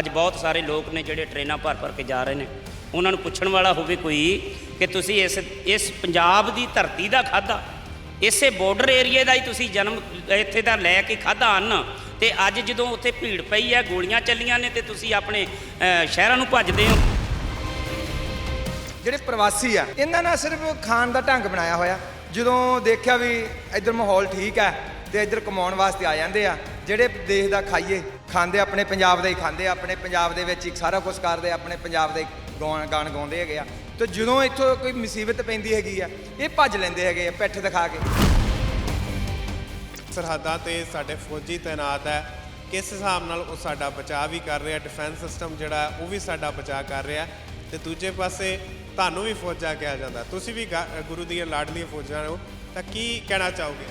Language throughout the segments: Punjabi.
ਅੱਜ ਬਹੁਤ ਸਾਰੇ ਲੋਕ ਨੇ ਜਿਹੜੇ ਟ੍ਰੇਨਾਂ ਭਰ ਭਰ ਕੇ ਜਾ ਰਹੇ ਨੇ। ਉਹਨਾਂ ਨੂੰ ਪੁੱਛਣ ਵਾਲਾ ਹੋਵੇ ਕੋਈ ਕਿ ਤੁਸੀਂ ਇਸ ਇਸ ਪੰਜਾਬ ਦੀ ਧਰਤੀ ਦਾ ਖਾਦਾ ਇਸੇ ਬਾਰਡਰ ਏਰੀਏ ਦਾ ਹੀ ਤੁਸੀਂ ਜਨਮ, ਇੱਥੇ ਦਾ ਲੈ ਕੇ ਖਾਦਾ ਅੰਨ, ਤੇ ਅੱਜ ਜਦੋਂ ਉੱਥੇ ਭੀੜ ਪਈ ਹੈ, ਗੋਲੀਆਂ ਚੱਲੀਆਂ ਨੇ, ਤੇ ਤੁਸੀਂ ਆਪਣੇ ਸ਼ਹਿਰਾਂ ਨੂੰ ਭੱਜਦੇ ਹੋ। ਜਿਹੜੇ ਪ੍ਰਵਾਸੀ ਆ, ਇਹਨਾਂ ਨਾਲ ਸਿਰਫ ਖਾਣ ਦਾ ਢੰਗ ਬਣਾਇਆ ਹੋਇਆ। ਜਦੋਂ ਦੇਖਿਆ ਵੀ ਇੱਧਰ ਮਾਹੌਲ ਠੀਕ ਹੈ, ਤੇ ਇੱਧਰ ਕਮਾਉਣ ਵਾਸਤੇ ਆ ਜਾਂਦੇ ਆ, ਜਿਹੜੇ ਦੇਸ਼ ਦਾ ਖਾਈਏ ਖਾਂਦੇ ਆਪਣੇ ਪੰਜਾਬ ਦਾ ਹੀ ਖਾਂਦੇ ਆਪਣੇ ਪੰਜਾਬ ਦੇ ਵਿੱਚ ਹੀ ਸਾਰਾ ਕੁਝ ਕਰਦੇ ਆਪਣੇ ਪੰਜਾਬ ਦੇ ਗਾਣ ਗਾਣ ਗਾਉਂਦੇ ਹੈਗੇ ਆ। ਤੇ ਜਦੋਂ ਇੱਥੋਂ ਕੋਈ ਮੁਸੀਬਤ ਪੈਂਦੀ ਹੈਗੀ ਆ ਇਹ ਭੱਜ ਲੈਂਦੇ ਹੈਗੇ ਆ ਪਿੱਠ ਦਿਖਾ ਕੇ। ਸਰਹੱਦਾਂ ਤੇ ਸਾਡੇ ਫੌਜੀ ਤਾਇਨਾਤ ਹੈ ਕਿਸ ਹਿਸਾਬ ਨਾਲ ਉਹ ਸਾਡਾ ਬਚਾਅ ਵੀ ਕਰ ਰਿਹਾ ਡਿਫੈਂਸ ਸਿਸਟਮ ਜਿਹੜਾ ਉਹ ਵੀ ਸਾਡਾ ਬਚਾਅ ਕਰ ਰਿਹਾ। ਤੇ ਦੂਜੇ ਪਾਸੇ ਤੁਹਾਨੂੰ ਵੀ ਫੌਜਾਂ ਕਿਹਾ ਜਾਂਦਾ ਤੁਸੀਂ ਵੀ ਗੁਰੂ ਦੀਆਂ ਲਾਡਲੀਆਂ ਫੌਜਾਂ ਹੋ ਤਾਂ ਕੀ ਕਹਿਣਾ ਚਾਹੋਗੇ?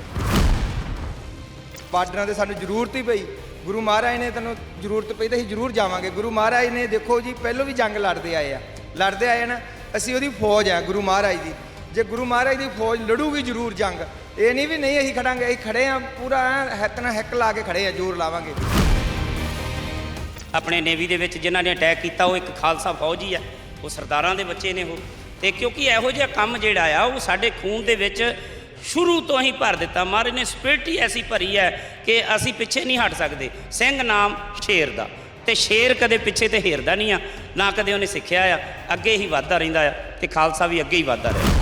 ਬਾਰਡਰਾਂ ਤੇ ਸਾਨੂੰ ਜ਼ਰੂਰਤ ਹੀ ਪਈ। ਗੁਰੂ ਮਹਾਰਾਜ ਨੇ ਤੈਨੂੰ ਜ਼ਰੂਰਤ ਪਈ ਤਾਂ ਅਸੀਂ ਜ਼ਰੂਰ ਜਾਵਾਂਗੇ। ਗੁਰੂ ਮਹਾਰਾਜ ਨੇ ਦੇਖੋ ਜੀ, ਪਹਿਲੋਂ ਵੀ ਜੰਗ ਲੜਦੇ ਆਏ ਆ। ਲੜਦੇ ਆਏ ਨਾ, ਅਸੀਂ ਉਹਦੀ ਫੌਜ ਆ ਗੁਰੂ ਮਹਾਰਾਜ ਦੀ। ਜੇ ਗੁਰੂ ਮਹਾਰਾਜ ਦੀ ਫੌਜ ਲੜੂਗੀ ਜ਼ਰੂਰ ਜੰਗ। ਇਹ ਨਹੀਂ ਵੀ ਨਹੀਂ ਅਸੀਂ ਖੜਾਂਗੇ, ਅਸੀਂ ਖੜੇ ਆ, ਪੂਰਾ ਐਨ ਹਿੱਕ ਨਾਲ ਹਿੱਕ ਲਾ ਕੇ ਖੜੇ ਆ, ਜ਼ੋਰ ਲਾਵਾਂਗੇ। ਆਪਣੇ ਨੇਵੀ ਦੇ ਵਿੱਚ ਜਿਨ੍ਹਾਂ ਨੇ ਅਟੈਕ ਕੀਤਾ, ਉਹ ਇੱਕ ਖਾਲਸਾ ਫੌਜੀ ਆ। ਉਹ ਸਰਦਾਰਾਂ ਦੇ ਬੱਚੇ ਨੇ ਉਹ। ਤੇ ਕਿਉਂਕਿ ਇਹੋ ਜਿਹਾ ਕੰਮ ਜਿਹੜਾ ਆ, ਉਹ ਸਾਡੇ ਖੂਨ ਦੇ ਵਿੱਚ ਸ਼ੁਰੂ ਤੋਂ ਹੀ ਭਰ ਦਿੱਤਾ। ਮਹਾਰਾਜ ਨੇ ਸਪਿਰਿਟ ਹੀ ਐਸੀ ਭਰੀ ਹੈ ਕਿ ਅਸੀਂ ਪਿੱਛੇ ਨਹੀਂ ਹਟ ਸਕਦੇ। ਸਿੰਘ ਨਾਮ ਸ਼ੇਰ ਦਾ। ਤੇ ਸ਼ੇਰ ਕਦੇ ਪਿੱਛੇ ਤੇ ਹੇਰਦਾ ਨਹੀਂ ਆ, ਨਾ ਕਦੇ ਉਹਨੇ ਸਿੱਖਿਆ ਆ। ਅੱਗੇ ਹੀ ਵੱਧਦਾ ਰਹਿੰਦਾ ਆ ਤੇ ਖਾਲਸਾ ਵੀ ਅੱਗੇ ਹੀ ਵੱਧਦਾ ਰਿਹਾ।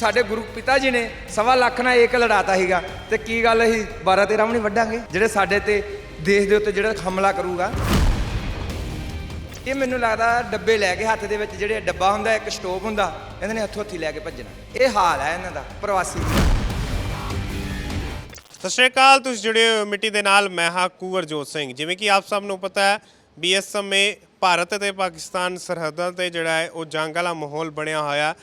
ਸਾਡੇ ਗੁਰੂ ਪਿਤਾ ਜੀ ਨੇ ਸਵਾ ਲੱਖ ਨਾਲ ਏਕ ਲੜਾਤਾ ਸੀਗਾ। ਤੇ ਕੀ ਗੱਲ ਅਸੀਂ 12 13 ਵੀ ਨਹੀਂ ਵੱਢਾਂਗੇ? ਜਿਹੜੇ ਸਾਡੇ ਤੇ ਦੇਸ਼ ਦੇ ਉੱਤੇ ਜਿਹੜਾ ਹਮਲਾ ਕਰੂਗਾ। ਇਹ ਮੈਨੂੰ ਲੱਗਦਾ ਡੱਬੇ ਲੈ ਕੇ ਹੱਥ ਦੇ ਵਿੱਚ ਜਿਹੜੇ ਡੱਬਾ ਹੁੰਦਾ, ਇੱਕ ਸਟੋਵ ਹੁੰਦਾ, ਇਹਨਾਂ ਨੇ ਹੱਥੋਂ ਹੱਥੀ ਲੈ ਕੇ ਭੱਜਣਾ। ਇਹ ਹਾਲ ਹੈ ਇਹਨਾਂ ਦਾ, ਪ੍ਰਵਾਸੀ। ਸਤਿ ਸ਼੍ਰੀ ਅਕਾਲ, ਤੁਸੀਂ ਜੁੜੇ ਹੋ ਮਿੱਟੀ ਦੇ ਨਾਲ, ਮੈਂ ਹਾਂ ਕੁਵਰਜੋਤ ਸਿੰਘ। ਜਿਵੇਂ ਕਿ ਆਪ ਸਭ ਨੂੰ ਪਤਾ ਹੈ ਵੀ ਇਸ ਸਮੇਂ ਭਾਰਤ ਅਤੇ ਪਾਕਿਸਤਾਨ ਸਰਹੱਦਾਂ ਤੇ ਜਿਹੜਾ ਹੈ, ਉਹ ਜੰਗ ਵਾਲਾ ਮਾਹੌਲ ਬਣਿਆ ਹੋਇਆ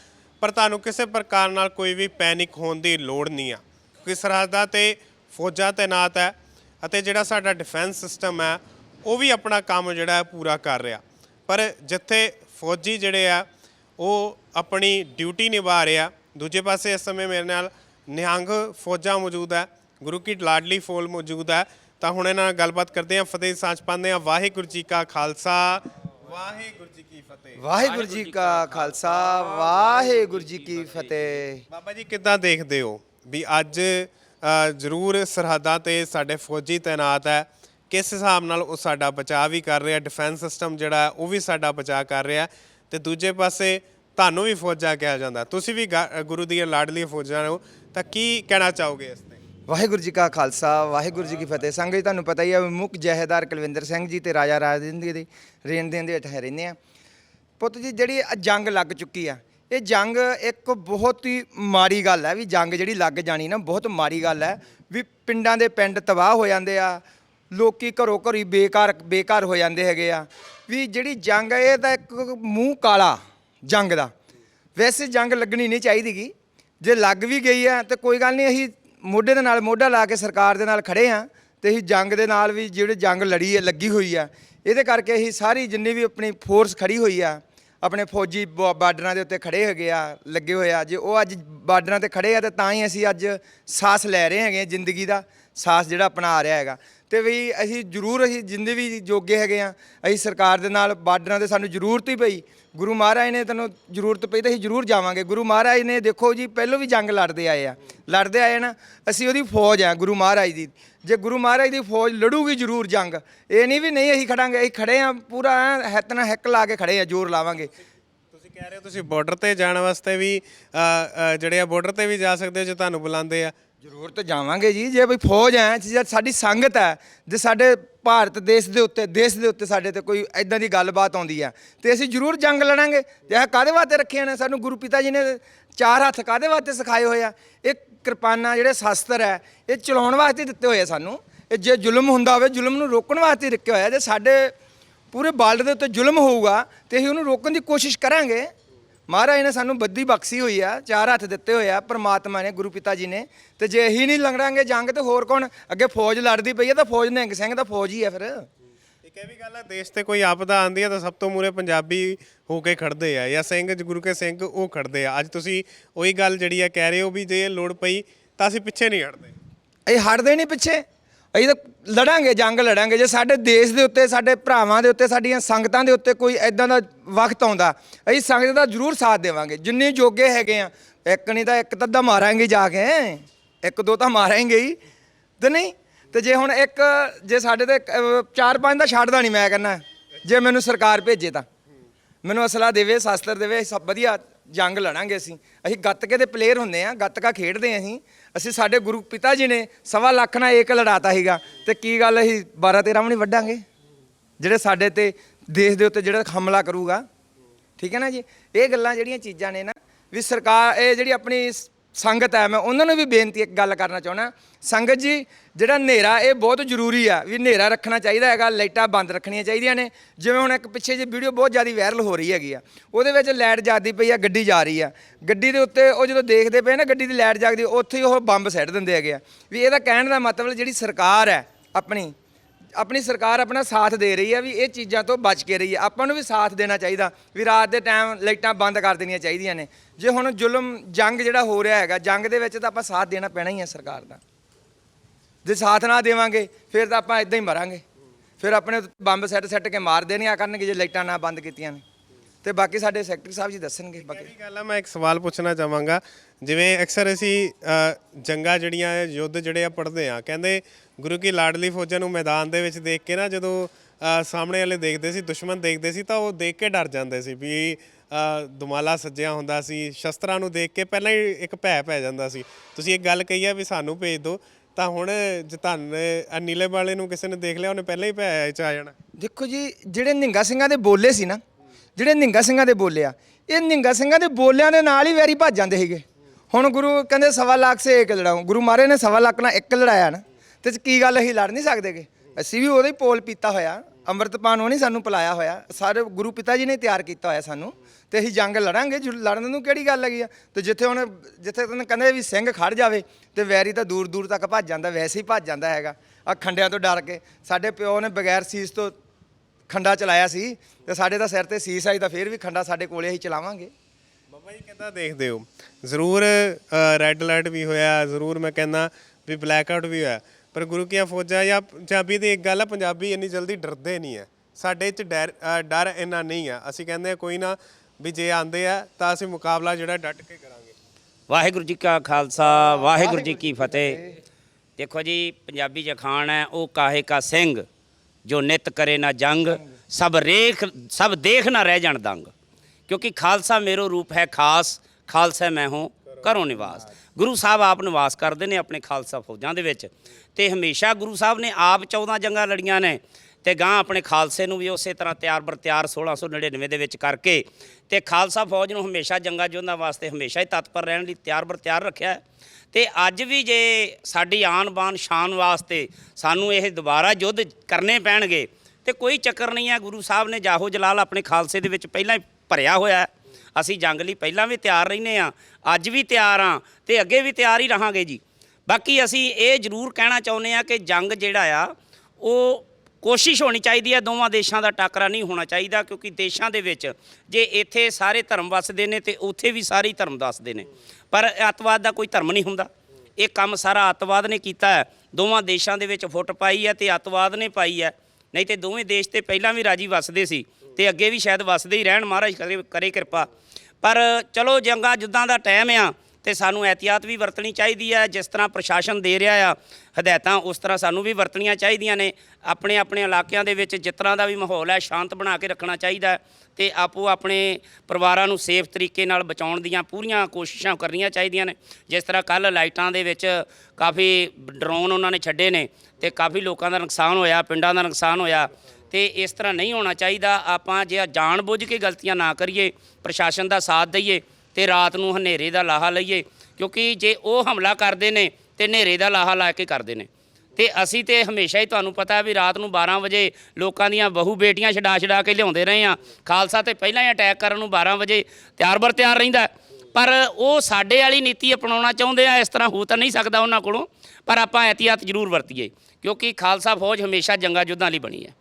ਪਰ ਤੁਹਾਨੂੰ ਕਿਸੇ ਪ੍ਰਕਾਰ ਨਾਲ ਕੋਈ ਵੀ ਪੈਨਿਕ ਹੋਣ ਦੀ ਲੋੜ ਨਹੀਂ ਆ। ਕਿਉਂਕਿ ਸਰਹੱਦਾਂ ਤੇ ਫੌਜਾਂ ਤੈਨਾਤ ਹੈ, ਅਤੇ ਜਿਹੜਾ ਸਾਡਾ ਡਿਫੈਂਸ ਸਿਸਟਮ ਹੈ, ਉਹ ਵੀ ਆਪਣਾ ਕੰਮ ਜਿਹੜਾ ਹੈ ਪੂਰਾ ਕਰ ਰਿਹਾ। ਪਰ ਜਿੱਥੇ ਫੌਜੀ ਜਿਹੜੇ ਆ ਉਹ ਆਪਣੀ ਡਿਊਟੀ ਨਿਭਾ ਰਿਹਾ ਦੂਜੇ ਪਾਸੇ ਇਸ ਸਮੇਂ ਮੇਰੇ ਨਾਲ ਨਿਹੰਗ ਫੌਜਾਂ ਮੌਜੂਦ ਹੈ ਗੁਰੂ ਕੀ ਲਾਡਲੀ ਫੌਜ ਮੌਜੂਦ ਹੈ ਤਾਂ ਹੁਣ ਇਹਨਾਂ ਨਾਲ ਗੱਲਬਾਤ ਕਰਦੇ ਹਾਂ ਫਤਿਹ ਸਾਂਝ ਪਾਉਂਦੇ ਹਾਂ। ਵਾਹਿਗੁਰੂ ਜੀ ਕਾ ਖਾਲਸਾ ਵਾਹਿਗੁਰੂ ਜੀ ਕੀ ਫਤਿਹ। ਵਾਹਿਗੁਰੂ ਜੀ ਕਾ ਖਾਲਸਾ ਵਾਹਿਗੁਰੂ ਜੀ ਕੀ ਫਤਿਹ। ਬਾਬਾ ਜੀ ਕਿੱਦਾਂ ਦੇਖਦੇ ਹੋ ਵੀ ਅੱਜ ਜ਼ਰੂਰ ਸਰਹੱਦਾਂ ਤੇ ਸਾਡੇ ਫੌਜੀ ਤਾਇਨਾਤ ਹੈ ਕਿਸ ਹਿਸਾਬ ਨਾਲ ਉਹ ਸਾਡਾ ਬਚਾਅ ਵੀ ਕਰ ਰਿਹਾ ਡਿਫੈਂਸ ਸਿਸਟਮ ਜਿਹੜਾ ਉਹ ਵੀ ਸਾਡਾ ਬਚਾਅ ਕਰ ਰਿਹਾ ਤੇ ਦੂਜੇ ਪਾਸੇ ਤੁਹਾਨੂੰ ਵੀ ਫੌਜਾਂ ਕਿਹਾ ਜਾਂਦਾ। ਤੁਸੀਂ ਵੀ ਗਾ- ਗੁਰੂ ਦੀਆਂ ਲਾਡਲੀਆਂ ਫੌਜਾਂ ਹੋ ਤਾਂ ਕੀ ਕਹਿਣਾ ਚਾਹੋਗੇ ਇਸ ਤੇ? ਵਾਹਿਗੁਰੂ ਜੀ ਕਾ ਖਾਲਸਾ, ਵਾਹਿਗੁਰੂ ਜੀ ਕੀ ਫਤਿਹ। ਸੰਗਤ ਜੀ, ਤੁਹਾਨੂੰ ਪਤਾ ਹੀ ਹੈ, ਵੀ ਮੁੱਖ ਜਹੇਦਾਰ ਕੁਲਵਿੰਦਰ ਸਿੰਘ ਜੀ ਤੇ ਰਾਜਾ ਰਾਜਿੰਦਰ ਦੇ ਰੇਣ ਦੇਣ ਦੇ ਹੇਠ ਰਹਿੰਦੇ ਆ। ਪੁੱਤ ਜੀ, ਜਿਹੜੀ ਇਹ ਜੰਗ ਲੱਗ ਚੁੱਕੀ ਆ, ਇਹ ਜੰਗ ਇੱਕ ਬਹੁਤ ਹੀ ਮਾੜੀ ਗੱਲ ਹੈ, ਵੀ ਜੰਗ ਜਿਹੜੀ ਲੱਗ ਜਾਣੀ ਨਾ, ਬਹੁਤ ਮਾੜੀ ਗੱਲ ਹੈ, ਵੀ ਪਿੰਡਾਂ ਦੇ ਪਿੰਡ ਤਬਾਹ ਹੋ ਜਾਂਦੇ ਆ ਲੋਕੀ ਘਰੋਂ ਘਰੀ ਬੇਕਾਰ ਬੇਕਾਰ ਹੋ ਜਾਂਦੇ ਹੈਗੇ ਆ। ਵੀ ਜਿਹੜੀ ਜੰਗ ਹੈ ਇਹ ਤਾਂ ਇੱਕ ਮੂੰਹ ਕਾਲਾ ਜੰਗ ਦਾ। ਵੈਸੇ ਜੰਗ ਲੱਗਣੀ ਨਹੀਂ ਚਾਹੀਦੀਗੀ ਜੇ ਲੱਗ ਵੀ ਗਈ ਆ, ਤੇ ਕੋਈ ਗੱਲ ਨਹੀਂ, ਅਸੀਂ ਮੋਢੇ ਦੇ ਨਾਲ ਮੋਢਾ ਲਾ ਕੇ ਸਰਕਾਰ ਦੇ ਨਾਲ ਖੜੇ ਆ ਤੇ ਅਸੀਂ ਜੰਗ ਦੇ ਨਾਲ ਵੀ ਜਿਹੜੇ ਜੰਗ ਲੜੀ ਹੈ ਲੱਗੀ ਹੋਈ ਆ, ਇਹਦੇ ਕਰਕੇ ਅਸੀਂ ਸਾਰੀ ਜਿੰਨੀ ਵੀ ਆਪਣੀ ਫੋਰਸ ਖੜੀ ਹੋਈ ਆ, ਆਪਣੇ ਫੌਜੀ ਬ- ਬਾਰਡਰਾਂ ਦੇ ਉੱਤੇ ਖੜੇ ਹੈਗੇ ਆ, ਲੱਗੇ ਹੋਏ ਆ, ਜੇ ਉਹ ਅੱਜ ਬਾਰਡਰਾਂ ਤੇ ਖੜੇ ਆ, ਤੇ ਤਾਂ ਹੀ ਅਸੀਂ ਅੱਜ ਸਾਹ ਲੈ ਰਹੇ ਹੈਗੇ ਜ਼ਿੰਦਗੀ ਦਾ ਸਾਹ ਜਿਹੜਾ ਆਪਣਾ ਆ ਰਿਹਾ ਹੈਗਾ। ਤੇ ਵੀ ਅਸੀਂ ਜ਼ਰੂਰ ਅਸੀਂ ਜਿੰਦੇ ਵੀ ਜੋਗੇ ਹੈਗੇ ਆ, ਅਸੀਂ ਸਰਕਾਰ ਦੇ ਨਾਲ ਬਾਰਡਰਾਂ ਤੇ ਸਾਨੂੰ ਜ਼ਰੂਰਤ ਹੀ ਪਈ। ਗੁਰੂ ਮਹਾਰਾਜ ਨੇ ਤੈਨੂੰ ਜ਼ਰੂਰਤ ਪਈ ਤਾਂ ਅਸੀਂ ਜ਼ਰੂਰ ਜਾਵਾਂਗੇ। ਗੁਰੂ ਮਹਾਰਾਜ ਨੇ ਦੇਖੋ ਜੀ, ਪਹਿਲੋਂ ਵੀ ਜੰਗ ਲੜਦੇ ਆਏ ਆ। ਲੜਦੇ ਆਏ ਨਾ, ਅਸੀਂ ਉਹਦੀ ਫੌਜ ਆ ਗੁਰੂ ਮਹਾਰਾਜ ਦੀ। ਜੇ ਗੁਰੂ ਮਹਾਰਾਜ ਦੀ ਫੌਜ ਲੜੂਗੀ ਜ਼ਰੂਰ ਜੰਗ। ਇਹ ਨਹੀਂ ਵੀ ਨਹੀਂ ਅਸੀਂ ਖੜਾਂਗੇ, ਅਸੀਂ ਖੜੇ ਆ, ਪੂਰਾ ਐਨ ਹਿੱਕ ਨਾਲ ਹਿੱਕ ਲਾ ਕੇ ਖੜੇ ਆ, ਜ਼ੋਰ ਲਾਵਾਂਗੇ। ਤੁਸੀਂ ਕਹਿ ਰਹੇ ਹੋ ਤੁਸੀਂ ਬਾਰਡਰ ਤੇ ਜਾਣ ਵਾਸਤੇ ਵੀ ਜਿਹੜੇ ਆ ਬਾਰਡਰ ਤੇ ਵੀ ਜਾ ਸਕਦੇ ਹੋ, ਜੇ ਤੁਹਾਨੂੰ ਬੁਲਾਉਂਦੇ ਆ। ਜ਼ਰੂਰ ਤਾਂ ਜਾਵਾਂਗੇ ਜੀ, ਜੇ ਕੋਈ ਫੌਜ ਹੈ ਜੇ ਸਾਡੀ ਸੰਗਤ ਹੈ ਜੇ ਸਾਡੇ ਭਾਰਤ ਦੇਸ਼ ਦੇ ਉੱਤੇ, ਦੇਸ਼ ਦੇ ਉੱਤੇ ਸਾਡੇ ਤੇ ਕੋਈ ਐਦਾਂ ਦੀ ਗੱਲਬਾਤ ਆਉਂਦੀ ਆ ਤੇ ਅਸੀਂ ਜ਼ਰੂਰ ਜੰਗ ਲੜਾਂਗੇ। ਤੇ ਇਹ ਕਾਦੇ ਵਾਸਤੇ ਰੱਖੇ ਨੇ? ਸਾਨੂੰ ਗੁਰੂ ਪਿਤਾ ਜੀ ਨੇ ਚਾਰ ਹੱਥ ਕਾਦੇ ਵਾਸਤੇ ਸਿਖਾਏ ਹੋਏ ਆ? ਇਹ ਕਿਰਪਾਨਾਂ ਜਿਹੜੇ ਸ਼ਸਤਰ ਹੈ ਇਹ ਚਲਾਉਣ ਵਾਸਤੇ ਦਿੱਤੇ ਹੋਏ ਆ ਸਾਨੂੰ। ਇਹ ਜੇ ਜ਼ੁਲਮ ਹੁੰਦਾ ਹੋਵੇ, ਜ਼ੁਲਮ ਨੂੰ ਰੋਕਣ ਵਾਸਤੇ ਰੱਖੇ ਹੋਇਆ, ਜੇ ਸਾਡੇ ਪੂਰੇ ਵਰਲਡ ਦੇ ਉੱਤੇ ਜ਼ੁਲਮ ਹੋਊਗਾ, ਤੇ ਅਸੀਂ ਉਹਨੂੰ ਰੋਕਣ ਦੀ ਕੋਸ਼ਿਸ਼ ਕਰਾਂਗੇ। ਮਹਾਰਾਜ ਨੇ ਸਾਨੂੰ ਬੱਦੀ ਬਖਸ਼ੀ ਹੋਈ ਆ ਚਾਰ ਹੱਥ ਦਿੱਤੇ ਹੋਏ ਆ ਪ੍ਰਮਾਤਮਾ ਨੇ ਗੁਰੂ ਪਿਤਾ ਜੀ ਨੇ। ਤੇ ਜੇ ਇਹੀ ਨਹੀਂ ਲੰਗੜਾਂਗੇ ਜੰਗ ਤੇ ਹੋਰ ਕੌਣ? ਅੱਗੇ ਫੌਜ ਲੜਦੀ ਪਈ ਆ ਤਾਂ ਫੌਜ ਨਿਹੰਗ ਸਿੰਘ ਦਾ ਫੌਜ ਹੀ ਆ ਫਿਰ। ਇੱਕ ਇਹ ਵੀ ਗੱਲ ਹੈ ਦੇਸ਼ ਤੇ ਕੋਈ ਆਪਦਾ ਆਂਦੀ ਹੈ ਤਾਂ ਸਭ ਤੋਂ ਮੂਰੇ ਪੰਜਾਬੀ ਹੋ ਕੇ ਖੜਦੇ ਆ ਜਾਂ ਸਿੰਘ ਗੁਰੂ ਕੇ ਸਿੰਘ ਉਹ ਖੜਦੇ ਆ। ਅੱਜ ਤੁਸੀਂ ਉਹੀ ਗੱਲ ਜਿਹੜੀ ਆ ਕਹਿ ਰਹੇ ਹੋ ਵੀ ਜੇ ਲੋੜ ਪਈ ਤਾਂ ਅਸੀਂ ਪਿੱਛੇ ਨਹੀਂ ਹਟਦੇ। ਇਹ ਹਟਦੇ ਨਹੀਂ ਪਿੱਛੇ। ਅਸੀਂ ਤਾਂ ਲੜਾਂਗੇ, ਜੰਗ ਲੜਾਂਗੇ। ਜੇ ਸਾਡੇ ਦੇਸ਼ ਦੇ ਉੱਤੇ, ਸਾਡੇ ਭਰਾਵਾਂ ਦੇ ਉੱਤੇ, ਸਾਡੀਆਂ ਸੰਗਤਾਂ ਦੇ ਉੱਤੇ ਕੋਈ ਐਦਾਂ ਦਾ ਵਕਤ ਆਉਂਦਾ, ਅਸੀਂ ਸੰਗਤ ਦਾ ਜ਼ਰੂਰ ਸਾਥ ਦੇਵਾਂਗੇ। ਜਿੰਨੇ ਜੋਗੇ ਹੈਗੇ ਆ, ਇੱਕ ਨਹੀਂ ਤਾਂ ਇੱਕ ਤਾਂ ਮਾਰਾਂਗੇ ਜਾ ਕੇ ਇੱਕ ਦੋ ਤਾਂ ਮਾਰਾਂਗੇ ਹੀ, ਤੇ ਨਹੀਂ? ਤੇ ਜੇ ਹੁਣ ਇੱਕ, ਜੇ ਸਾਡੇ ਤੇ ਚਾਰ ਪੰਜ ਦਾ ਛੱਡਦਾ ਨਹੀਂ ਮੈਂ ਕਹਿੰਦਾ। ਜੇ ਮੈਨੂੰ ਸਰਕਾਰ ਭੇਜੇ ਤਾਂ। ਮੈਨੂੰ ਅਸਲਾ ਦੇਵੇ, ਸ਼ਾਸਤਰ ਦੇਵੇ ਸਭ ਵਧੀਆ ਜੰਗ ਲੜਾਂਗੇ ਅਸੀਂ। ਅਸੀਂ ਗੱਤਕੇ ਦੇ ਪਲੇਅਰ ਹੁੰਦੇ ਆ, ਗੱਤਕਾ ਖੇਡਦੇ ਆ ਅਸੀਂ। ਅਸੀਂ ਸਾਡੇ ਗੁਰੂ ਪਿਤਾ ਜੀ ਨੇ ਸਵਾ ਲੱਖ ਨਾਲ ਏਕ ਲੜਾਤਾ ਸੀਗਾ। ਤੇ ਕੀ ਗੱਲ ਅਸੀਂ 12 13 ਵੀ ਨਹੀਂ ਵੱਢਾਂਗੇ? ਜਿਹੜੇ ਸਾਡੇ ਤੇ ਦੇਸ਼ ਦੇ ਉੱਤੇ ਜਿਹੜਾ ਹਮਲਾ ਕਰੂਗਾ। ਠੀਕ ਹੈ ਨਾ ਜੀ? ਇਹ ਗੱਲਾਂ ਜਿਹੜੀਆਂ ਚੀਜ਼ਾਂ ਨੇ ਨਾ, ਵੀ ਸਰਕਾਰ, ਇਹ ਜਿਹੜੀ ਆਪਣੀ ਸ- ਸੰਗਤ ਹੈ, ਮੈਂ ਉਹਨਾਂ ਨੂੰ ਵੀ ਬੇਨਤੀ ਇੱਕ ਗੱਲ ਕਰਨਾ ਚਾਹੁੰਦਾ। ਸੰਗਤ ਜੀ, ਜਿਹੜਾ ਹਨੇਰਾ, ਇਹ ਬਹੁਤ ਜ਼ਰੂਰੀ ਆ ਵੀ ਹਨੇਰਾ ਰੱਖਣਾ ਚਾਹੀਦਾ ਹੈਗਾ, ਲਾਈਟਾਂ ਬੰਦ ਰੱਖਣੀਆਂ ਚਾਹੀਦੀਆਂ ਨੇ। ਜਿਵੇਂ ਹੁਣ ਇੱਕ ਪਿੱਛੇ ਜੇ ਵੀਡੀਓ ਬਹੁਤ ਜ਼ਿਆਦਾ ਵਾਇਰਲ ਹੋ ਰਹੀ ਹੈਗੀ ਆ। ਉਹਦੇ ਵਿੱਚ ਲਾਈਟ ਜਾਗਦੀ ਪਈ ਆ, ਗੱਡੀ ਜਾ ਰਹੀ ਆ। ਗੱਡੀ ਦੇ ਉੱਤੇ ਉਹ ਜਦੋਂ ਦੇਖਦੇ ਪਏ ਨਾ, ਗੱਡੀ ਦੀ ਲਾਈਟ ਜਾਗਦੀ, ਉੱਥੇ ਹੀ ਉਹ ਬੰਬ ਸੱਟ ਦਿੰਦੇ ਹੈਗੇ ਆ। ਵੀ ਇਹਦਾ ਕਹਿਣ ਦਾ ਮਤਲਬ ਜਿਹੜੀ ਸਰਕਾਰ ਹੈ, ਆਪਣੀ ਆਪਣੀ ਸਰਕਾਰ ਆਪਣਾ ਸਾਥ ਦੇ ਰਹੀ ਹੈ ਵੀ ਇਹ ਚੀਜ਼ਾਂ ਤੋਂ ਬਚ ਕੇ ਰਹੀ ਹੈ ਆਪਾਂ ਨੂੰ ਵੀ ਸਾਥ ਦੇਣਾ ਚਾਹੀਦਾ ਵੀ ਰਾਤ ਦੇ ਟਾਈਮ ਲਾਈਟਾਂ ਬੰਦ ਕਰ ਦੇਣੀਆਂ ਚਾਹੀਦੀਆਂ ਨੇ। ਜੇ ਹੁਣ ਜ਼ੁਲਮ ਜੰਗ ਜਿਹੜਾ ਹੋ ਰਿਹਾ ਹੈਗਾ ਜੰਗ ਦੇ ਵਿੱਚ ਤਾਂ ਆਪਾਂ ਸਾਥ ਦੇਣਾ ਪੈਣਾ ਹੀ ਹੈ ਸਰਕਾਰ ਦਾ। ਜੇ ਸਾਥ ਨਾ ਦੇਵਾਂਗੇ ਫਿਰ ਤਾਂ ਆਪਾਂ ਇਦਾਂ ਹੀ ਮਰਾਂਗੇ। ਫਿਰ ਆਪਣੇ ਬੰਬ ਸੈੱਟ ਸੈੱਟ ਕੇ ਮਾਰ ਆ ਕਰਨਗੇ ਜੇ ਲਾਈਟਾਂ ਨਾ ਬੰਦ ਕੀਤੀਆਂ ਨੇ। ਤੇ ਬਾਕੀ ਸਾਡੇ ਸੈਕਟਰੀ ਸਾਹਿਬ ਜੀ ਦੱਸਣਗੇ ਬਾਕੀ। ਇਹ ਗੱਲ ਆ ਮੈਂ ਇੱਕ ਸਵਾਲ ਪੁੱਛਣਾ ਚਾਹਾਂਗਾ। ਜਿਵੇਂ ਅਕਸਰ ਅਸੀਂ ਅ, ਜੰਗਾਂ ਜਿਹੜੀਆਂ ਯੁੱਧ ਜਿਹੜੇ ਆ ਪੜ੍ਹਦੇ ਆ ਕਹਿੰਦੇ ਗੁਰੂ ਕੀ ਲਾਡਲੀ ਫੌਜਾਂ ਨੂੰ ਮੈਦਾਨ ਦੇ ਵਿੱਚ ਦੇਖ ਕੇ ਨਾ ਜਦੋਂ ਸਾਹਮਣੇ ਵਾਲੇ ਦੇਖਦੇ ਸੀ, ਦੁਸ਼ਮਣ ਦੇਖਦੇ ਸੀ, ਤਾਂ ਉਹ ਦੇਖ ਕੇ ਡਰ ਜਾਂਦੇ ਸੀ ਵੀ ਦੁਮਾਲਾ ਸੱਜਿਆ ਹੁੰਦਾ ਸੀ, ਸ਼ਸਤਰਾਂ ਨੂੰ ਦੇਖ ਕੇ ਪਹਿਲਾਂ ਹੀ ਇੱਕ ਭੈ ਪੈ ਜਾਂਦਾ ਸੀ। ਤੁਸੀਂ ਇੱਕ ਗੱਲ ਕਹੀ ਹੈ ਵੀ ਸਾਨੂੰ ਭੇਜ ਦਿਓ, ਤਾਂ ਹੁਣ ਜੇ ਤੁਹਾਨੂੰ ਨੀਲੇ ਵਾਲੇ ਨੂੰ ਕਿਸੇ ਨੇ ਦੇਖ ਲਿਆ, ਉਹਨੇ ਪਹਿਲਾਂ ਹੀ ਭੈ ਚ ਆ ਜਾਣਾ। ਦੇਖੋ ਜੀ, ਜਿਹੜੇ ਨਿੰਗਾ ਸਿੰਘਾਂ ਦੇ ਬੋਲੇ ਸੀ ਨਾ, ਜਿਹੜੇ ਨਿੰਗਾ ਸਿੰਘਾਂ ਦੇ ਬੋਲੇ ਆ, ਇਹ ਨਿੰਗਾ ਸਿੰਘਾਂ ਦੇ ਬੋਲਿਆਂ ਦੇ ਨਾਲ ਹੀ ਵੈਰੀ ਭੱਜ ਜਾਂਦੇ ਸੀਗੇ। ਹੁਣ ਗੁਰੂ ਕਹਿੰਦੇ ਸਵਾ ਲੱਖ ਸੇ ਇੱਕ ਲੜਾਉ, ਗੁਰੂ ਮਹਾਰਾਜ ਨੇ ਸਵਾ ਲੱਖ ਨਾਲ ਇੱਕ ਲੜਾਇਆ ਨਾ ਤੇ ਕੀ ਗੱਲ, ਅਸੀਂ ਲੜ ਨਹੀਂ ਸਕਦੇਗੇ ਅਸੀਂ ਵੀ ਉਹਦਾ ਹੀ ਪੋਲ ਪੀਤਾ ਹੋਇਆ। ਅੰਮ੍ਰਿਤਪਾਨ ਉਹ ਨਹੀਂ ਸਾਨੂੰ ਪਿਲਾਇਆ ਹੋਇਆ। ਸਾਰੇ ਗੁਰੂ ਪਿਤਾ ਜੀ ਨੇ ਤਿਆਰ ਕੀਤਾ ਹੋਇਆ ਸਾਨੂੰ। ਤੇ ਅਸੀਂ ਜੰਗ ਲੜਾਂਗੇ। ਜੁ- ਲੜਨ ਨੂੰ ਕਿਹੜੀ ਗੱਲ ਹੈਗੀ ਆ? ਤੇ ਜਿੱਥੇ ਹੁਣ, ਜਿੱਥੇ ਤੁਹਾਨੂੰ ਕਹਿੰਦੇ ਵੀ ਸਿੰਘ ਖੜ ਜਾਵੇ, ਤੇ ਵੈਰੀ ਤਾਂ ਦੂਰ ਦੂਰ ਤੱਕ ਭੱਜ ਜਾਂਦਾ, ਵੈਸੇ ਹੀ ਭੱਜ ਜਾਂਦਾ ਹੈਗਾ। ਆ ਖੰਡਿਆਂ ਤੋਂ ਡਰ ਕੇ, ਸਾਡੇ ਪਿਓ ਨੇ ਬਗੈਰ ਸੀਸ ਤੋਂ ਖੰਡਾ ਚਲਾਇਆ ਸੀ, ਤੇ ਸਾਡੇ ਤਾਂ ਸਿਰ ਤੇ ਸੀਸ ਆਈ ਤਾਂ ਫਿਰ ਵੀ ਖੰਡਾ ਸਾਡੇ ਕੋਲੇ ਅਸੀਂ ਚਲਾਵਾਂਗੇ। ਬਾਬਾ ਜੀ, ਕਿੱਦਾਂ ਦੇਖਦੇ ਹੋ? ਜ਼ਰੂਰ ਰੈੱਡ ਅਲਰਟ ਵੀ ਹੋਇਆ। ਜ਼ਰੂਰ ਮੈਂ ਕਹਿੰਦਾ ਵੀ ਬਲੈਕ ਆਊਟ ਵੀ ਹੋਇਆ। ਪਰ ਗੁਰੂ ਕੀਆਂ ਫੌਜਾਂ ਜਾਂ ਪੰਜਾਬੀ ਦੀ ਇੱਕ ਗੱਲ ਆ, ਪੰਜਾਬੀ ਇੰਨੀ ਜਲਦੀ ਡਰਦੇ ਨਹੀਂ ਆ। ਸਾਡੇ 'ਚ ਡਰ ਡਰ ਇੰਨਾ ਨਹੀਂ ਆ। ਅਸੀਂ ਕਹਿੰਦੇ ਆ ਕੋਈ ਨਾ ਵੀ ਜੇ ਆਂਦੇ ਆ ਤਾਂ ਅਸੀਂ ਮੁਕਾਬਲਾ ਜਿਹੜਾ ਡਟ ਕੇ ਕਰਾਂਗੇ। ਵਾਹਿਗੁਰੂ ਜੀ ਕਾ ਖਾਲਸਾ, ਵਾਹਿਗੁਰੂ ਜੀ ਕੀ ਫਤਿਹ। ਦੇਖੋ ਜੀ, ਪੰਜਾਬੀ ਚ ਹੈ, ਉਹ ਕਾਹੇ ਕਾ ਸਿੰਘ, ਜੋ ਨਿਤ ਕਰੇ ਨਾ ਜੰਗ, ਸਭ ਰੇਖ, ਸਭ ਦੇਖ ਨਾ ਰਹਿ ਜਾਣ ਦੰਗ। ਕਿਉਂਕਿ ਖਾਲਸਾ ਮੇਰੋ ਰੂਪ ਹੈ ਖਾਸ, ਖਾਲਸਾ ਮੈਂ ਹੂੰ, ਘਰੋਂ ਨਿਵਾਸ। ਗੁਰੂ ਸਾਹਿਬ ਆਪ ਨਿਵਾਸ ਕਰਦੇ ਨੇ ਆਪਣੇ ਖਾਲਸਾ ਫੌਜਾਂ ਦੇ ਵਿੱਚ ਤੇ ਹਮੇਸ਼ਾ ਗੁਰੂ ਸਾਹਿਬ ਨੇ ਆਪ 14 ਜੰਗਾਂ ਲੜੀਆਂ ਨੇ ਤੇ ਗਾਂ ਆਪਣੇ ਖਾਲਸੇ ਨੂੰ ਵੀ ਉਸੇ ਤਰ੍ਹਾਂ ਤਿਆਰ ਬਰ ਤਿਆਰ 1699 ਦੇ ਵਿੱਚ ਕਰਕੇ ਤੇ ਖਾਲਸਾ ਫੌਜ ਨੂੰ ਹਮੇਸ਼ਾ ਜੰਗਾਂ ਜੋਧਾਂ ਵਾਸਤੇ ਹਮੇਸ਼ਾ ਹੀ ਤਤਪਰ ਰਹਿਣ ਲਈ ਤਿਆਰ ਬਰ ਤਿਆਰ ਰੱਖਿਆ ਹੈ। ਤੇ ਅੱਜ ਵੀ ਜੇ ਸਾਡੀ ਆਨ ਬਾਨ ਸ਼ਾਨ ਵਾਸਤੇ ਸਾਨੂੰ ਇਹ ਦੁਬਾਰਾ ਯੁੱਧ ਕਰਨੇ ਪੈਣਗੇ ਤੇ ਕੋਈ ਚੱਕਰ ਨਹੀਂ ਹੈ, ਗੁਰੂ ਸਾਹਿਬ ਨੇ ਜਾਹੋ ਜਲਾਲ ਆਪਣੇ ਖਾਲਸੇ ਦੇ ਵਿੱਚ ਪਹਿਲਾਂ ਹੀ ਭਰਿਆ ਹੋਇਆ ਹੈ। ਅਸੀਂ ਜੰਗ ਲਈ ਪਹਿਲਾਂ ਵੀ ਤਿਆਰ ਰਹਿੰਦੇ ਆ ਅੱਜ ਵੀ ਤਿਆਰ ਆ ਤੇ ਅੱਗੇ ਵੀ ਤਿਆਰ ਹੀ ਰਹਾਂਗੇ ਜੀ। ਬਾਕੀ ਅਸੀਂ ਇਹ ਜ਼ਰੂਰ ਕਹਿਣਾ ਚਾਹੁੰਦੇ ਆ ਕਿ ਜੰਗ ਜਿਹੜਾ ਆ, ਉਹ ਕੋਸ਼ਿਸ਼ ਹੋਣੀ ਚਾਹੀਦੀ ਹੈ, ਦੋਵਾਂ ਦੇਸ਼ਾਂ ਦਾ ਟਾਕਰਾ ਨਹੀਂ ਹੋਣਾ ਚਾਹੀਦਾ ਕਿਉਂਕਿ ਦੇਸ਼ਾਂ ਦੇ ਵਿੱਚ ਜੇ ਇੱਥੇ ਸਾਰੇ ਧਰਮ ਵੱਸਦੇ ਨੇ ਤੇ ਉੱਥੇ ਵੀ ਸਾਰੇ ਧਰਮ ਦੱਸਦੇ ਨੇ। ਪਰ ਅੱਤਵਾਦ ਦਾ ਕੋਈ ਧਰਮ ਨਹੀਂ ਹੁੰਦਾ। ਇਹ ਕੰਮ ਸਾਰਾ ਅੱਤਵਾਦ ਨੇ ਕੀਤਾ ਹੈ। ਦੋਵਾਂ ਦੇਸ਼ਾਂ ਦੇ ਵਿੱਚ ਫੁੱਟ ਪਾਈ ਹੈ ਤੇ ਅੱਤਵਾਦ ਨੇ ਪਾਈ ਹੈ। ਨਹੀਂ ਤੇ ਦੋਵੇਂ ਦੇਸ਼ ਤੇ ਪਹਿਲਾਂ ਵੀ ਰਾਜੀ ਵੱਸਦੇ ਸੀ। ਤੇ ਅੱਗੇ ਵੀ ਸ਼ਾਇਦ ਵਸਦੇ ਹੀ ਰਹਿਣ, ਮਹਾਰਾਜ ਕਰੇ ਕਰੇ ਕਿਰਪਾ। ਪਰ ਚਲੋ ਜੰਗਾਂ ਜਿੱਦਾਂ ਦਾ ਟਾਈਮ ਆ ਤੇ ਸਾਨੂੰ ehtiyat ਵੀ ਵਰਤਣੀ ਚਾਹੀਦੀ ਹੈ ਜਿਸ ਤਰ੍ਹਾਂ ਪ੍ਰਸ਼ਾਸਨ ਦੇ ਰਿਹਾ ਆ, ਹਦਾਇਤਾਂ ਉਸ ਤਰ੍ਹਾਂ ਸਾਨੂੰ ਵੀ ਵਰਤਣੀਆਂ ਚਾਹੀਦੀਆਂ ਨੇ। ਆਪਣੇ ਆਪਣੇ ਇਲਾਕਿਆਂ ਦੇ ਵਿੱਚ ਜਿਸ ਤਰ੍ਹਾਂ ਦਾ ਵੀ ਮਾਹੌਲ ਹੈ ਸ਼ਾਂਤ ਬਣਾ ਕੇ ਰੱਖਣਾ ਚਾਹੀਦਾ ਹੈ ਤੇ ਆਪੋ ਆਪਣੇ ਪਰਿਵਾਰਾਂ ਨੂੰ ਸੇਫ ਤਰੀਕੇ ਨਾਲ ਬਚਾਉਣ ਦੀਆਂ ਪੂਰੀਆਂ ਕੋਸ਼ਿਸ਼ਾਂ ਕਰਨੀਆਂ ਚਾਹੀਦੀਆਂ ਨੇ। ਜਿਸ ਤਰ੍ਹਾਂ ਕੱਲ ਲਾਈਟਾਂ ਦੇ ਵਿੱਚ ਕਾਫੀ ਡਰੋਨ ਉਹਨਾਂ ਨੇ ਛੱਡੇ ਨੇ ਤੇ ਕਾਫੀ ਲੋਕਾਂ ਦਾ ਨੁਕਸਾਨ ਹੋਇਆ, ਪਿੰਡਾਂ ਦਾ ਨੁਕਸਾਨ ਹੋਇਆ। ਤੇ ਇਸ ਤਰ੍ਹਾਂ ਨਹੀਂ ਹੋਣਾ ਚਾਹੀਦਾ। ਆਪਾਂ ਜੇ ਜਾਣ ਬੁੱਝ ਕੇ ਗਲਤੀਆਂ ਨਾ ਕਰੀਏ, ਪ੍ਰਸ਼ਾਸਨ ਦਾ ਸਾਥ ਦਈਏ ਤੇ ਰਾਤ ਨੂੰ ਹਨੇਰੇ ਦਾ ਲਾਹਾ ਲਈਏ, ਕਿਉਂਕਿ ਜੇ ਉਹ ਹਮਲਾ ਕਰਦੇ ਨੇ ਤੇ ਹਨੇਰੇ ਦਾ ਲਾਹਾ ਲਾ ਕੇ ਕਰਦੇ ਨੇ। ਤੇ ਅਸੀਂ ਤੇ ਹਮੇਸ਼ਾ ਹੀ ਤੁਹਾਨੂੰ ਪਤਾ ਵੀ ਰਾਤ ਨੂੰ 12 ਵਜੇ ਲੋਕਾਂ ਦੀਆਂ ਬਹੂ ਬੇਟੀਆਂ ਛਡਾ ਛਡਾ ਕੇ ਲਿਆਉਂਦੇ ਰਹੇ ਆ ਖਾਲਸਾ ਤੇ ਪਹਿਲਾਂ ਹੀ ਅਟੈਕ ਕਰਨ ਨੂੰ 12 ਵਜੇ ਤਿਆਰ ਬਰ ਤਿਆਰ ਰਹਿੰਦਾ ਪਰ ਉਹ ਸਾਡੇ ਵਾਲੀ ਨੀਤੀ ਅਪਣਾਉਣਾ ਚਾਹੁੰਦੇ ਆ, ਇਸ ਤਰ੍ਹਾਂ ਹੋ ਤਾਂ ਨਹੀਂ ਸਕਦਾ ਉਹਨਾਂ ਕੋਲੋਂ। ਪਰ ਆਪਾਂ ehtiyat ਜ਼ਰੂਰ ਵਰਤੀਏ, ਕਿਉਂਕਿ ਖਾਲਸਾ ਫੌਜ ਹਮੇਸ਼ਾ ਜੰਗਾਂ ਯੁੱਧਾਂ ਲਈ ਬਣੀ ਹੈ।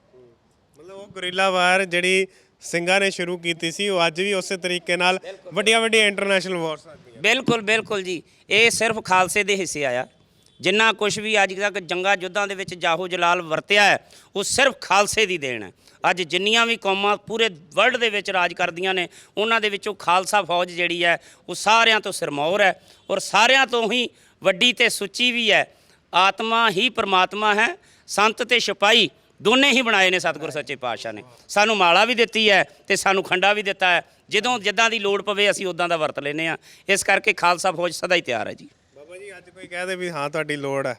ਗੁਰੀਲਾ ਵਾਰ ਜਿਹੜੀ ਸਿੰਘਾਂ ਨੇ ਸ਼ੁਰੂ ਕੀਤੀ ਸੀ, ਉਹ ਅੱਜ ਵੀ ਉਸੇ ਤਰੀਕੇ ਨਾਲ ਵੱਡੀਆਂ ਵੱਡੀਆਂ ਇੰਟਰਨੈਸ਼ਨਲ ਵਾਰਸ ਆਉਂਦੀਆਂ ਬਿਲਕੁਲ ਬਿਲਕੁਲ ਜੀ। ਇਹ ਸਿਰਫ ਖਾਲਸੇ ਦੇ ਹਿੱਸੇ ਆਇਆ। ਜਿੰਨਾ ਕੁਝ ਵੀ ਅੱਜ ਤੱਕ ਜੰਗਾਂ ਯੁੱਧਾਂ ਦੇ ਵਿੱਚ ਜਾਹੋ ਜਲਾਲ ਵਰਤਿਆ ਹੈ, ਉਹ ਸਿਰਫ ਖਾਲਸੇ ਦੀ ਦੇਣ ਹੈ। ਅੱਜ ਜਿੰਨੀਆਂ ਵੀ ਕੌਮਾਂ ਪੂਰੇ ਵਰਲਡ ਦੇ ਵਿੱਚ ਰਾਜ ਕਰਦੀਆਂ ਨੇ, ਉਹਨਾਂ ਦੇ ਵਿੱਚੋਂ ਖਾਲਸਾ ਫੌਜ ਜਿਹੜੀ ਹੈ, ਉਹ ਸਾਰਿਆਂ ਤੋਂ ਸਿਰਮੌਰ ਹੈ ਔਰ ਸਾਰਿਆਂ ਤੋਂ ਹੀ ਵੱਡੀ ਤੇ ਸੁੱਚੀ ਵੀ ਹੈ। ਆਤਮਾ ਹੀ ਪਰਮਾਤਮਾ ਹੈ, ਸੰਤ ਤੇ ਸਿਪਾਹੀ ਦੋਨੇ ਹੀ ਬਣਾਏ ਨੇ ਸਤਿਗੁਰ ਸੱਚੇ ਪਾਤਸ਼ਾਹ ਨੇ। ਸਾਨੂੰ ਮਾਲਾ ਵੀ ਦਿੱਤੀ ਹੈ ਤੇ ਸਾਨੂੰ ਖੰਡਾ ਵੀ ਦਿੱਤਾ ਹੈ। ਜਦੋਂ ਜਿੱਦਾਂ ਦੀ ਲੋੜ ਪਵੇ ਅਸੀਂ ਉਦਾਂ ਦਾ ਵਰਤ ਲੈਨੇ ਆ ਇਸ ਕਰਕੇ ਖਾਲਸਾ ਫੌਜ ਸਦਾ ਹੀ ਤਿਆਰ ਹੈ ਜੀ। ਬਾਬਾ ਜੀ ਅੱਜ ਕੋਈ ਕਹਿ ਦੇ ਵੀ ਹਾਂ ਤੁਹਾਡੀ ਲੋੜ ਹੈ।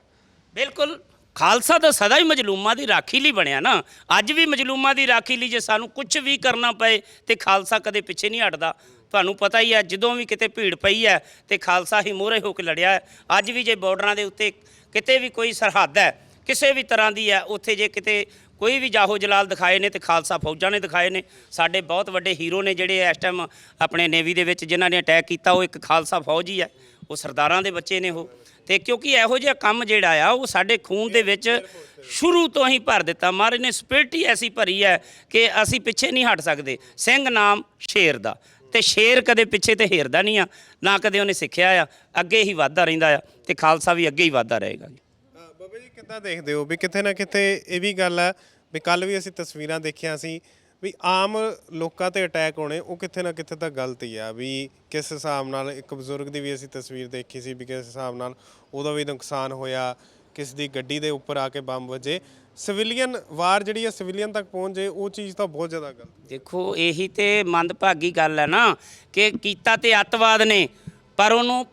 ਬਿਲਕੁਲ। ਖਾਲਸਾ ਤਾਂ ਸਦਾ ਹੀ ਮਜਲੂਮਾਂ ਦੀ ਰਾਖੀ ਲਈ ਬਣਿਆ ਨਾ। ਅੱਜ ਵੀ ਮਜਲੂਮਾਂ ਦੀ ਰਾਖੀ ਲਈ ਜੇ ਸਾਨੂੰ ਕੁਝ ਵੀ ਕਰਨਾ ਪਏ ਤੇ ਖਾਲਸਾ ਕਦੇ ਪਿੱਛੇ ਨਹੀਂ ਹਟਦਾ। ਤੁਹਾਨੂੰ ਪਤਾ ਹੀ ਹੈ ਜਦੋਂ ਵੀ ਕਿਤੇ ਭੀੜ ਪਈ ਹੈ ਤੇ ਖਾਲਸਾ ਹੀ ਮੂਹਰੇ ਹੋ ਕੇ ਲੜਿਆ ਅੱਜ ਵੀ ਜੇ ਬਾਰਡਰਾਂ ਦੇ ਉੱਤੇ ਕਿਤੇ ਵੀ ਕੋਈ ਸਰਹੱਦ ਹੈ ਕਿਸੇ ਵੀ ਤਰ੍ਹਾਂ ਦੀ ਹੈ, ਉੱਥੇ ਜੇ ਕਿਤੇ ਕੋਈ ਵੀ ਜਾਹੋ ਜਲਾਲ ਦਿਖਾਏ ਨੇ ਤੇ ਖਾਲਸਾ ਫੌਜਾਂ ਨੇ ਦਿਖਾਏ ਨੇ, ਸਾਡੇ ਬਹੁਤ ਵੱਡੇ ਹੀਰੋ ਨੇ ਜਿਹੜੇ ਇਸ ਟਾਈਮ ਆਪਣੇ ਨੇਵੀ ਦੇ ਵਿੱਚ ਜਿਨ੍ਹਾਂ ਨੇ ਅਟੈਕ ਕੀਤਾ, ਉਹ ਇੱਕ ਖਾਲਸਾ ਫੌਜ ਹੀ ਹੈ, ਉਹ ਸਰਦਾਰਾਂ ਦੇ ਬੱਚੇ ਨੇ ਉਹ। ਤੇ ਕਿਉਂਕਿ ਇਹੋ ਜਿਹਾ ਕੰਮ ਜਿਹੜਾ ਆ, ਉਹ ਸਾਡੇ ਖੂਨ ਦੇ ਵਿੱਚ ਸ਼ੁਰੂ ਤੋਂ ਹੀ ਭਰ ਦਿੱਤਾ। ਮਹਾਰਾਜ ਨੇ ਸਪਿਰਿਟ ਹੀ ਐਸੀ ਭਰੀ ਹੈ ਕਿ ਅਸੀਂ ਪਿੱਛੇ ਨਹੀਂ ਹਟ ਸਕਦੇ। ਸਿੰਘ ਨਾਮ ਸ਼ੇਰ ਦਾ। ਤੇ ਸ਼ੇਰ ਕਦੇ ਪਿੱਛੇ ਤੇ ਹੇਰਦਾ ਨਹੀਂ ਆ, ਨਾ ਕਦੇ ਉਹਨੇ ਸਿੱਖਿਆ ਆ, ਅੱਗੇ ਹੀ ਵਾਧਾ ਰਹਿੰਦਾ ਆ ਤੇ ਖਾਲਸਾ ਵੀ ਅੱਗੇ ਹੀ ਵਾਧਾ ਰਹੇਗਾ ਜੀ। ਬਾਬਾ ਜੀ, ਕਿੱਦਾਂ ਦੇਖਦੇ ਹੋ ਵੀ ਕਿਤੇ ਨਾ ਕਿਤੇ ਇਹ ਵੀ ਗੱਲ ਹੈ ਵੀ ਕੱਲ ਵੀ ਅਸੀਂ ਤਸਵੀਰਾਂ ਦੇਖੀਆਂ ਸੀ ਵੀ ਆਮ ਲੋਕਾਂ ਤੇ ਅਟੈਕ ਹੋਣੇ, ਉਹ ਕਿਤੇ ਨਾ ਕਿਤੇ ਤਾਂ ਗਲਤ ਹੀ ਆ ਵੀ ਕਿਸ ਹਿਸਾਬ ਨਾਲ ਇੱਕ ਬਜ਼ੁਰਗ ਦੀ ਵੀ ਅਸੀਂ ਤਸਵੀਰ ਦੇਖੀ ਸੀ ਵੀ ਕਿਸ ਹਿਸਾਬ ਨਾਲ ਉਹਦਾ ਵੀ ਨੁਕਸਾਨ ਹੋਇਆ, ਕਿਸ ਦੀ ਗੱਡੀ ਦੇ ਉੱਪਰ ਆ ਕੇ ਬੰਬ ਵੱਜੇ। ਸਿਵਿਲੀਅਨ ਵਾਰ ਜਿਹੜੀ ਆ ਸਿਵਿਲੀਅਨ ਤੱਕ ਪਹੁੰਚ ਜੇ, ਉਹ ਚੀਜ਼ ਤਾਂ ਬਹੁਤ ਜ਼ਿਆਦਾ ਗਲਤ। ਦੇਖੋ, ਇਹੀ ਤੇ ਮੰਦਭਾਗੀ ਗੱਲ ਹੈ ਨਾ ਕਿ ਕੀਤਾ ਤੇ ਅੱਤਵਾਦ ਨੇ ਪਰ ਉਹਨੂੰ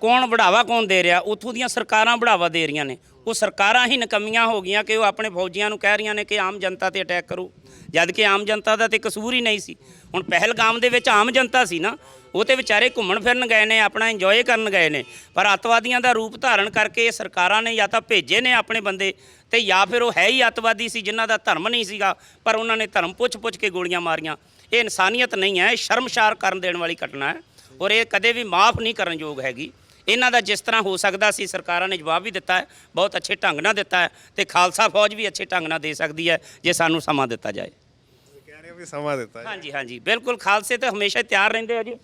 ਕੌਣ ਬੜਾਵਾ ਕੌਣ ਦੇ ਰਿਹਾ? ਉਥੋਂ ਦੀਆਂ ਸਰਕਾਰਾਂ ਬੜਾਵਾ ਦੇ ਰਹੀਆਂ ਨੇ। ਉਹ ਸਰਕਾਰਾਂ ਹੀ ਨਕਮੀਆਂ ਹੋ ਗਈਆਂ ਕਿ ਉਹ ਆਪਣੇ ਫੌਜੀਆਂ ਨੂੰ ਕਹਿ ਰਹੀਆਂ ਨੇ ਕਿ ਆਮ ਜਨਤਾ ਤੇ ਅਟੈਕ ਕਰੋ। ਜਦ ਕਿ ਆਮ ਜਨਤਾ ਦਾ ਤੇ ਕਸੂਰ ਹੀ ਨਹੀਂ ਸੀ। ਹੁਣ ਪਹਿਲਗਾਮ ਦੇ ਵਿੱਚ ਆਮ ਜਨਤਾ ਸੀ ਨਾ, ਉਹ ਤੇ ਵਿਚਾਰੇ ਘੁੰਮਣ ਫਿਰਨ ਗਏ ਨੇ, ਆਪਣਾ ਇੰਜੋਏ ਕਰਨ ਗਏ ਨੇ। ਪਰ ਅੱਤਵਾਦੀਆਂ ਦਾ ਰੂਪ ਧਾਰਨ ਕਰਕੇ ਇਹ ਸਰਕਾਰਾਂ ਨੇ ਜਾਂ ਤਾਂ ਭੇਜੇ ਨੇ ਆਪਣੇ ਬੰਦੇ ਤੇ ਜਾਂ ਫਿਰ ਉਹ ਹੈ ਹੀ ਅੱਤਵਾਦੀ ਸੀ ਜਿਨ੍ਹਾਂ ਦਾ ਧਰਮ ਨਹੀਂ ਸੀਗਾ, ਪਰ ਉਹਨਾਂ ਨੇ ਧਰਮ ਪੁੱਛ-ਪੁੱਛ ਕੇ ਗੋਲੀਆਂ ਮਾਰੀਆਂ। ਇਹ ਇਨਸਾਨੀਅਤ ਨਹੀਂ ਹੈ, ਇਹ ਸ਼ਰਮਸ਼ਾਰ ਕਰਨ ਦੇਣ ਵਾਲੀ ਘਟਨਾ ਹੈ। ਔਰ ਇਹ ਕਦੇ ਵੀ ਮਾਫ ਨਹੀਂ ਕਰਨ ਯੋਗ ਹੈਗੀ। ਇਹਨਾਂ ਦਾ ਜਿਸ ਤਰ੍ਹਾਂ ਹੋ ਸਕਦਾ ਸੀ ਸਰਕਾਰਾਂ ਨੇ ਜਵਾਬ ਵੀ ਦਿੱਤਾ ਹੈ ਬਹੁਤ ਅੱਛੇ ਢੰਗ ਨਾਲ ਦਿੱਤਾ ਹੈ ਤੇ ਖਾਲਸਾ ਫੌਜ ਵੀ ਅੱਛੇ ਢੰਗ ਨਾਲ ਦੇ ਸਕਦੀ ਹੈ ਜੇ ਸਾਨੂੰ ਸਮਾਂ ਦਿੱਤਾ ਜਾਏ। ਕਹਿ ਰਹੇ ਹੋ ਵੀ ਸਮਾਂ ਦਿੱਤਾ ਜੀ। ਹਾਂਜੀ ਹਾਂਜੀ ਬਿਲਕੁਲ ਖਾਲਸੇ ਤੇ ਹਮੇਸ਼ਾ ਤਿਆਰ ਰਹਿੰਦੇ ਆ ਜੀ।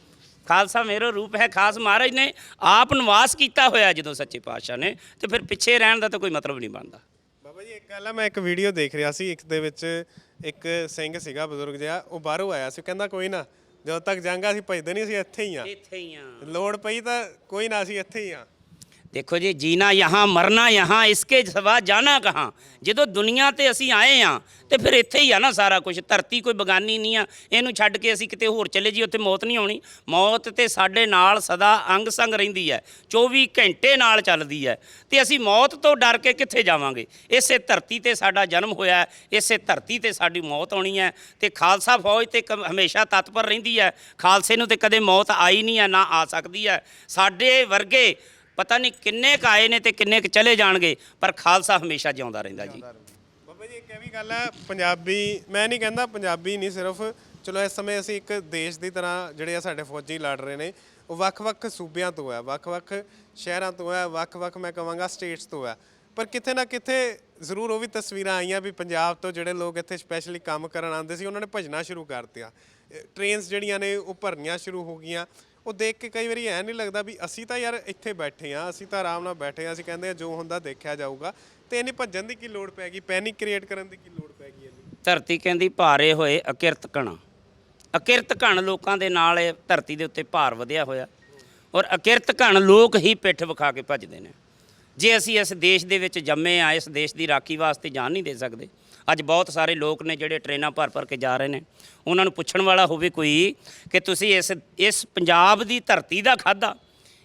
ਖਾਲਸਾ ਮੇਰਾ ਰੂਪ ਹੈ ਖਾਸ ਮਹਾਰਾਜ ਨੇ ਆਪ ਨਿਵਾਸ ਕੀਤਾ ਹੋਇਆ ਜਦੋਂ ਸੱਚੇ ਪਾਤਸ਼ਾਹ ਨੇ ਤੇ ਫਿਰ ਪਿੱਛੇ ਰਹਿਣ ਦਾ ਤਾਂ ਕੋਈ ਮਤਲਬ ਨਹੀਂ ਬਣਦਾ। ਬਾਬਾ ਜੀ ਇੱਕ ਗੱਲ ਆ ਮੈਂ ਇੱਕ ਵੀਡੀਓ ਦੇਖ ਰਿਹਾ ਸੀ ਇੱਕ ਦੇ ਵਿੱਚ ਇੱਕ ਸਿੰਘ ਸੀਗਾ ਬਜ਼ੁਰਗ ਜਿਹਾ ਉਹ ਬਾਹਰੋਂ ਆਇਆ ਸੀ ਕਹਿੰਦਾ ਕੋਈ ਨਾ ਜਦੋਂ ਤੱਕ ਜੰਗ ਅਸੀਂ ਭਜਦੇ ਨਹੀਂ ਅਸੀਂ ਇੱਥੇ ਹੀ ਆ। ਇੱਥੇ ਹੀ ਆ। ਲੋੜ ਪਈ ਤਾਂ ਕੋਈ ਨਾ ਅਸੀਂ ਇੱਥੇ ਹੀ ਆ। ਦੇਖੋ ਜੀ, ਜੀਣਾ ਯਹਾਂ, ਮਰਨਾ ਯਹਾਂ, ਇਸਕੇ ਸਵਾ ਜਾਣਾ ਕਹਾਂ? ਜਦੋਂ ਦੁਨੀਆ ਤੇ ਅਸੀਂ ਆਏ ਆ, ਤੇ ਫਿਰ ਇੱਥੇ ਹੀ ਆ ਨਾ ਸਾਰਾ ਕੁਝ ਧਰਤੀ ਕੋਈ ਬਗਾਨੀ ਨਹੀਂ ਆ। ਇਹਨੂੰ ਛੱਡ ਕੇ ਅਸੀਂ ਕਿਤੇ ਹੋਰ ਚਲੇ ਜੀ ਉੱਥੇ ਮੌਤ ਨਹੀਂ ਆਉਣੀ ਮੌਤ ਤੇ ਸਾਡੇ ਨਾਲ ਸਦਾ ਅੰਗ ਸੰਗ ਰਹਿੰਦੀ ਹੈ। 24 ਘੰਟੇ ਨਾਲ ਚੱਲਦੀ ਹੈ। ਤੇ ਅਸੀਂ ਮੌਤ ਤੋਂ ਡਰ ਕੇ ਕਿੱਥੇ ਜਾਵਾਂਗੇ? ਇਸੇ ਧਰਤੀ ਤੇ ਸਾਡਾ ਜਨਮ ਹੋਇਆ ਇਸੇ ਧਰਤੀ ਤੇ ਸਾਡੀ ਮੌਤ ਆਉਣੀ ਹੈ। ਤੇ ਖਾਲਸਾ ਫੌਜ ਤੇ ਕ- ਹਮੇਸ਼ਾ ਤਤਪਰ ਰਹਿੰਦੀ ਹੈ। ਖਾਲਸੇ ਨੂੰ ਤੇ ਕਦੇ ਮੌਤ ਆਈ ਨਹੀਂ ਹੈ, ਨਾ ਆ ਸਕਦੀ ਹੈ। ਸਾਡੇ ਵਰਗੇ ਪਤਾ ਨਹੀਂ ਕਿੰਨੇ ਕ ਆਏ ਨੇ ਤੇ ਕਿੰਨੇ ਕ ਚਲੇ ਜਾਣਗੇ, ਪਰ ਖਾਲਸਾ ਹਮੇਸ਼ਾ ਜਿਉਂਦਾ ਰਹਿੰਦਾ ਜੀ। ਬਾਬਾ ਜੀ, ਇੱਕ ਇਹ ਵੀ ਗੱਲ ਹੈ, ਪੰਜਾਬੀ, ਮੈਂ ਨਹੀਂ ਕਹਿੰਦਾ ਪੰਜਾਬੀ ਨਹੀਂ ਸਿਰਫ, ਚਲੋ ਇਸ ਸਮੇਂ ਅਸੀਂ ਇੱਕ ਦੇਸ਼ ਦੀ ਤਰ੍ਹਾਂ ਜਿਹੜੇ ਆ ਸਾਡੇ ਫੌਜੀ ਲੜ ਰਹੇ ਨੇ, ਉਹ ਵੱਖ-ਵੱਖ ਸੂਬਿਆਂ ਤੋਂ ਹੈ, ਵੱਖ-ਵੱਖ ਸ਼ਹਿਰਾਂ ਤੋਂ ਹੈ, ਵੱਖ-ਵੱਖ ਮੈਂ ਕਹਾਂਗਾ ਸਟੇਟਸ ਤੋਂ ਹੈ। ਪਰ ਕਿਤੇ ਨਾ ਕਿਤੇ ਜ਼ਰੂਰ ਉਹ ਵੀ ਤਸਵੀਰਾਂ ਆਈਆਂ ਵੀ ਪੰਜਾਬ ਤੋਂ ਜਿਹੜੇ ਲੋਕ ਇੱਥੇ ਸਪੈਸ਼ਲੀ ਕੰਮ ਕਰਨ ਆਉਂਦੇ ਸੀ, ਉਹਨਾਂ ਨੇ ਭਜਣਾ ਸ਼ੁਰੂ ਕਰ ਦਿੱਤਾ। ਟ੍ਰੇਨਸ ਜਿਹੜੀਆਂ ਨੇ, ਉਹ ਭਰਨੀਆਂ ਸ਼ੁਰੂ ਹੋ ਗਈਆਂ। ਉਹ ਦੇਖ ਕੇ ਕਈ ਵਾਰੀ ਐ ਨਹੀਂ ਲੱਗਦਾ ਵੀ ਅਸੀਂ ਤਾਂ ਯਾਰ ਇੱਥੇ ਬੈਠੇ ਆ ਅਸੀਂ ਤਾਂ ਆਰਾਮ ਨਾਲ ਬੈਠੇ ਆ ਅਸੀਂ ਕਹਿੰਦੇ ਆ ਜੋ ਹੁੰਦਾ ਦੇਖਿਆ ਜਾਊਗਾ। ਤੇ ਇਹਨੇ ਭੱਜਣ ਦੀ ਕੀ ਲੋੜ ਪੈ ਗਈ? ਪੈਨਿਕ ਕ੍ਰੀਏਟ ਕਰਨ ਦੀ ਕੀ ਲੋੜ ਪੈ ਗਈ ਇਹਨੂੰ ਧਰਤੀ ਕਹਿੰਦੀ ਭਾਰੇ ਹੋਏ ਅਕਿਰਤ ਕਣ। ਅਕਿਰਤ ਕਣ ਲੋਕਾਂ ਦੇ ਨਾਲ ਇਹ ਧਰਤੀ ਦੇ ਉੱਤੇ ਭਾਰ ਵਧਿਆ ਹੋਇਆ। ਔਰ ਅਕਿਰਤ ਕਣ ਲੋਕ ਹੀ ਪਿੱਠ ਵਿਖਾ ਕੇ ਭੱਜਦੇ ਨੇ। ਜੇ ਅਸੀਂ ਇਸ ਦੇਸ਼ ਦੇ ਵਿੱਚ ਜੰਮੇ ਆ ਇਸ ਦੇਸ਼ ਦੀ ਰਾਖੀ ਵਾਸਤੇ ਜਾਨ ਨਹੀਂ ਦੇ ਸਕਦੇ ਅੱਜ ਬਹੁਤ ਸਾਰੇ ਲੋਕ ਨੇ ਜਿਹੜੇ ਟ੍ਰੇਨਾਂ ਭਰ ਭਰ ਕੇ ਜਾ ਰਹੇ ਨੇ। ਉਹਨਾਂ ਨੂੰ ਪੁੱਛਣ ਵਾਲਾ ਹੋਵੇ ਕੋਈ ਕਿ ਤੁਸੀਂ ਇਸ ਇਸ ਪੰਜਾਬ ਦੀ ਧਰਤੀ ਦਾ ਖਾਦਾ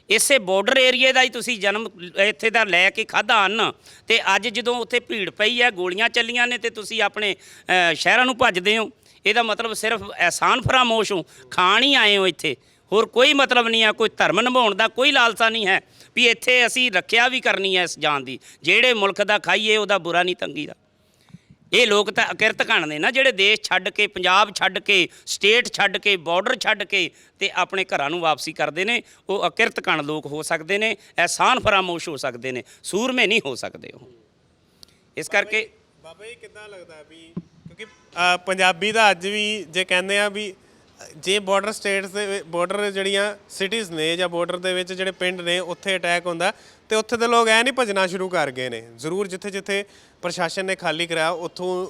ਇਸੇ ਬਾਰਡਰ ਏਰੀਏ ਦਾ ਹੀ ਤੁਸੀਂ ਜਨਮ ਇੱਥੇ ਦਾ ਲੈ ਕੇ ਖਾਦਾ ਅੰਨ ਤੇ ਅੱਜ ਜਦੋਂ ਉੱਥੇ ਭੀੜ ਪਈ ਹੈ, ਗੋਲੀਆਂ ਚੱਲੀਆਂ ਨੇ ਤੇ ਤੁਸੀਂ ਆਪਣੇ ਸ਼ਹਿਰਾਂ ਨੂੰ ਭੱਜਦੇ ਹੋ। ਇਹਦਾ ਮਤਲਬ ਸਿਰਫ ਐਹਸਾਨ ਫਰਾਮੋਸ਼ ਹੋ, ਖਾਣ ਹੀ ਆਏ ਹੋ ਇੱਥੇ। ਹੋਰ ਕੋਈ ਮਤਲਬ ਨਹੀਂ ਹੈ, ਕੋਈ ਧਰਮ ਨਿਭਾਉਣ ਦਾ ਕੋਈ ਲਾਲਸਾ ਨਹੀਂ ਹੈ ਵੀ ਇੱਥੇ ਅਸੀਂ ਰੱਖਿਆ ਵੀ ਕਰਨੀ ਹੈ ਇਸ ਜਾਨ ਦੀ। ਜਿਹੜੇ ਮੁਲਕ ਦਾ ਖਾਈਏ, ਉਹਦਾ ਬੁਰਾ ਨਹੀਂ, ਤੰਗੀ ਦਾ। ਇਹ ਲੋਕ ਤਾਂ ਅਕਿਰਤ ਘਣ ਨੇ ਨਾ ਜਿਹੜੇ ਦੇਸ਼ ਛੱਡ ਕੇ ਪੰਜਾਬ ਛੱਡ ਕੇ ਸਟੇਟ ਛੱਡ ਕੇ ਬਾਰਡਰ ਛੱਡ ਕੇ ਤੇ ਆਪਣੇ ਘਰਾਂ ਨੂੰ ਵਾਪਸੀ ਕਰਦੇ ਨੇ ਉਹ ਅਕਿਰਤ ਘਣ ਲੋਕ ਹੋ ਸਕਦੇ ਨੇ ਐਹਸਾਨ ਫਰਾਮੋਸ਼ ਹੋ ਸਕਦੇ ਨੇ ਸੂਰਮੇ ਨਹੀਂ ਹੋ ਸਕਦੇ ਉਹ। ਇਸ ਕਰਕੇ ਬਾਬਾ ਜੀ ਕਿੱਦਾਂ ਲੱਗਦਾ ਵੀ ਕਿਉਂਕਿ ਪੰਜਾਬੀ ਦਾ ਅੱਜ ਵੀ ਜੇ ਕਹਿੰਦੇ ਆ ਵੀ ਜੇ ਬਾਰਡਰ ਸਟੇਟਸ ਦੇ ਬਾਰਡਰ ਜਿਹੜੀਆਂ ਸਿਟੀਜ਼ ਨੇ ਜਾਂ ਬਾਰਡਰ ਦੇ ਵਿੱਚ ਜਿਹੜੇ ਪਿੰਡ ਨੇ ਉੱਥੇ ਅਟੈਕ ਹੁੰਦਾ ਤੇ ਉੱਥੇ ਦੇ ਲੋਕ ਐ ਨਹੀਂ ਭਜਣਾ ਸ਼ੁਰੂ ਕਰ ਗਏ ਨੇ। ਜ਼ਰੂਰ ਜਿੱਥੇ ਜਿੱਥੇ ਪ੍ਰਸ਼ਾਸਨ ਨੇ ਖਾਲੀ ਕਰਾਇਆ, ਉੱਥੋਂ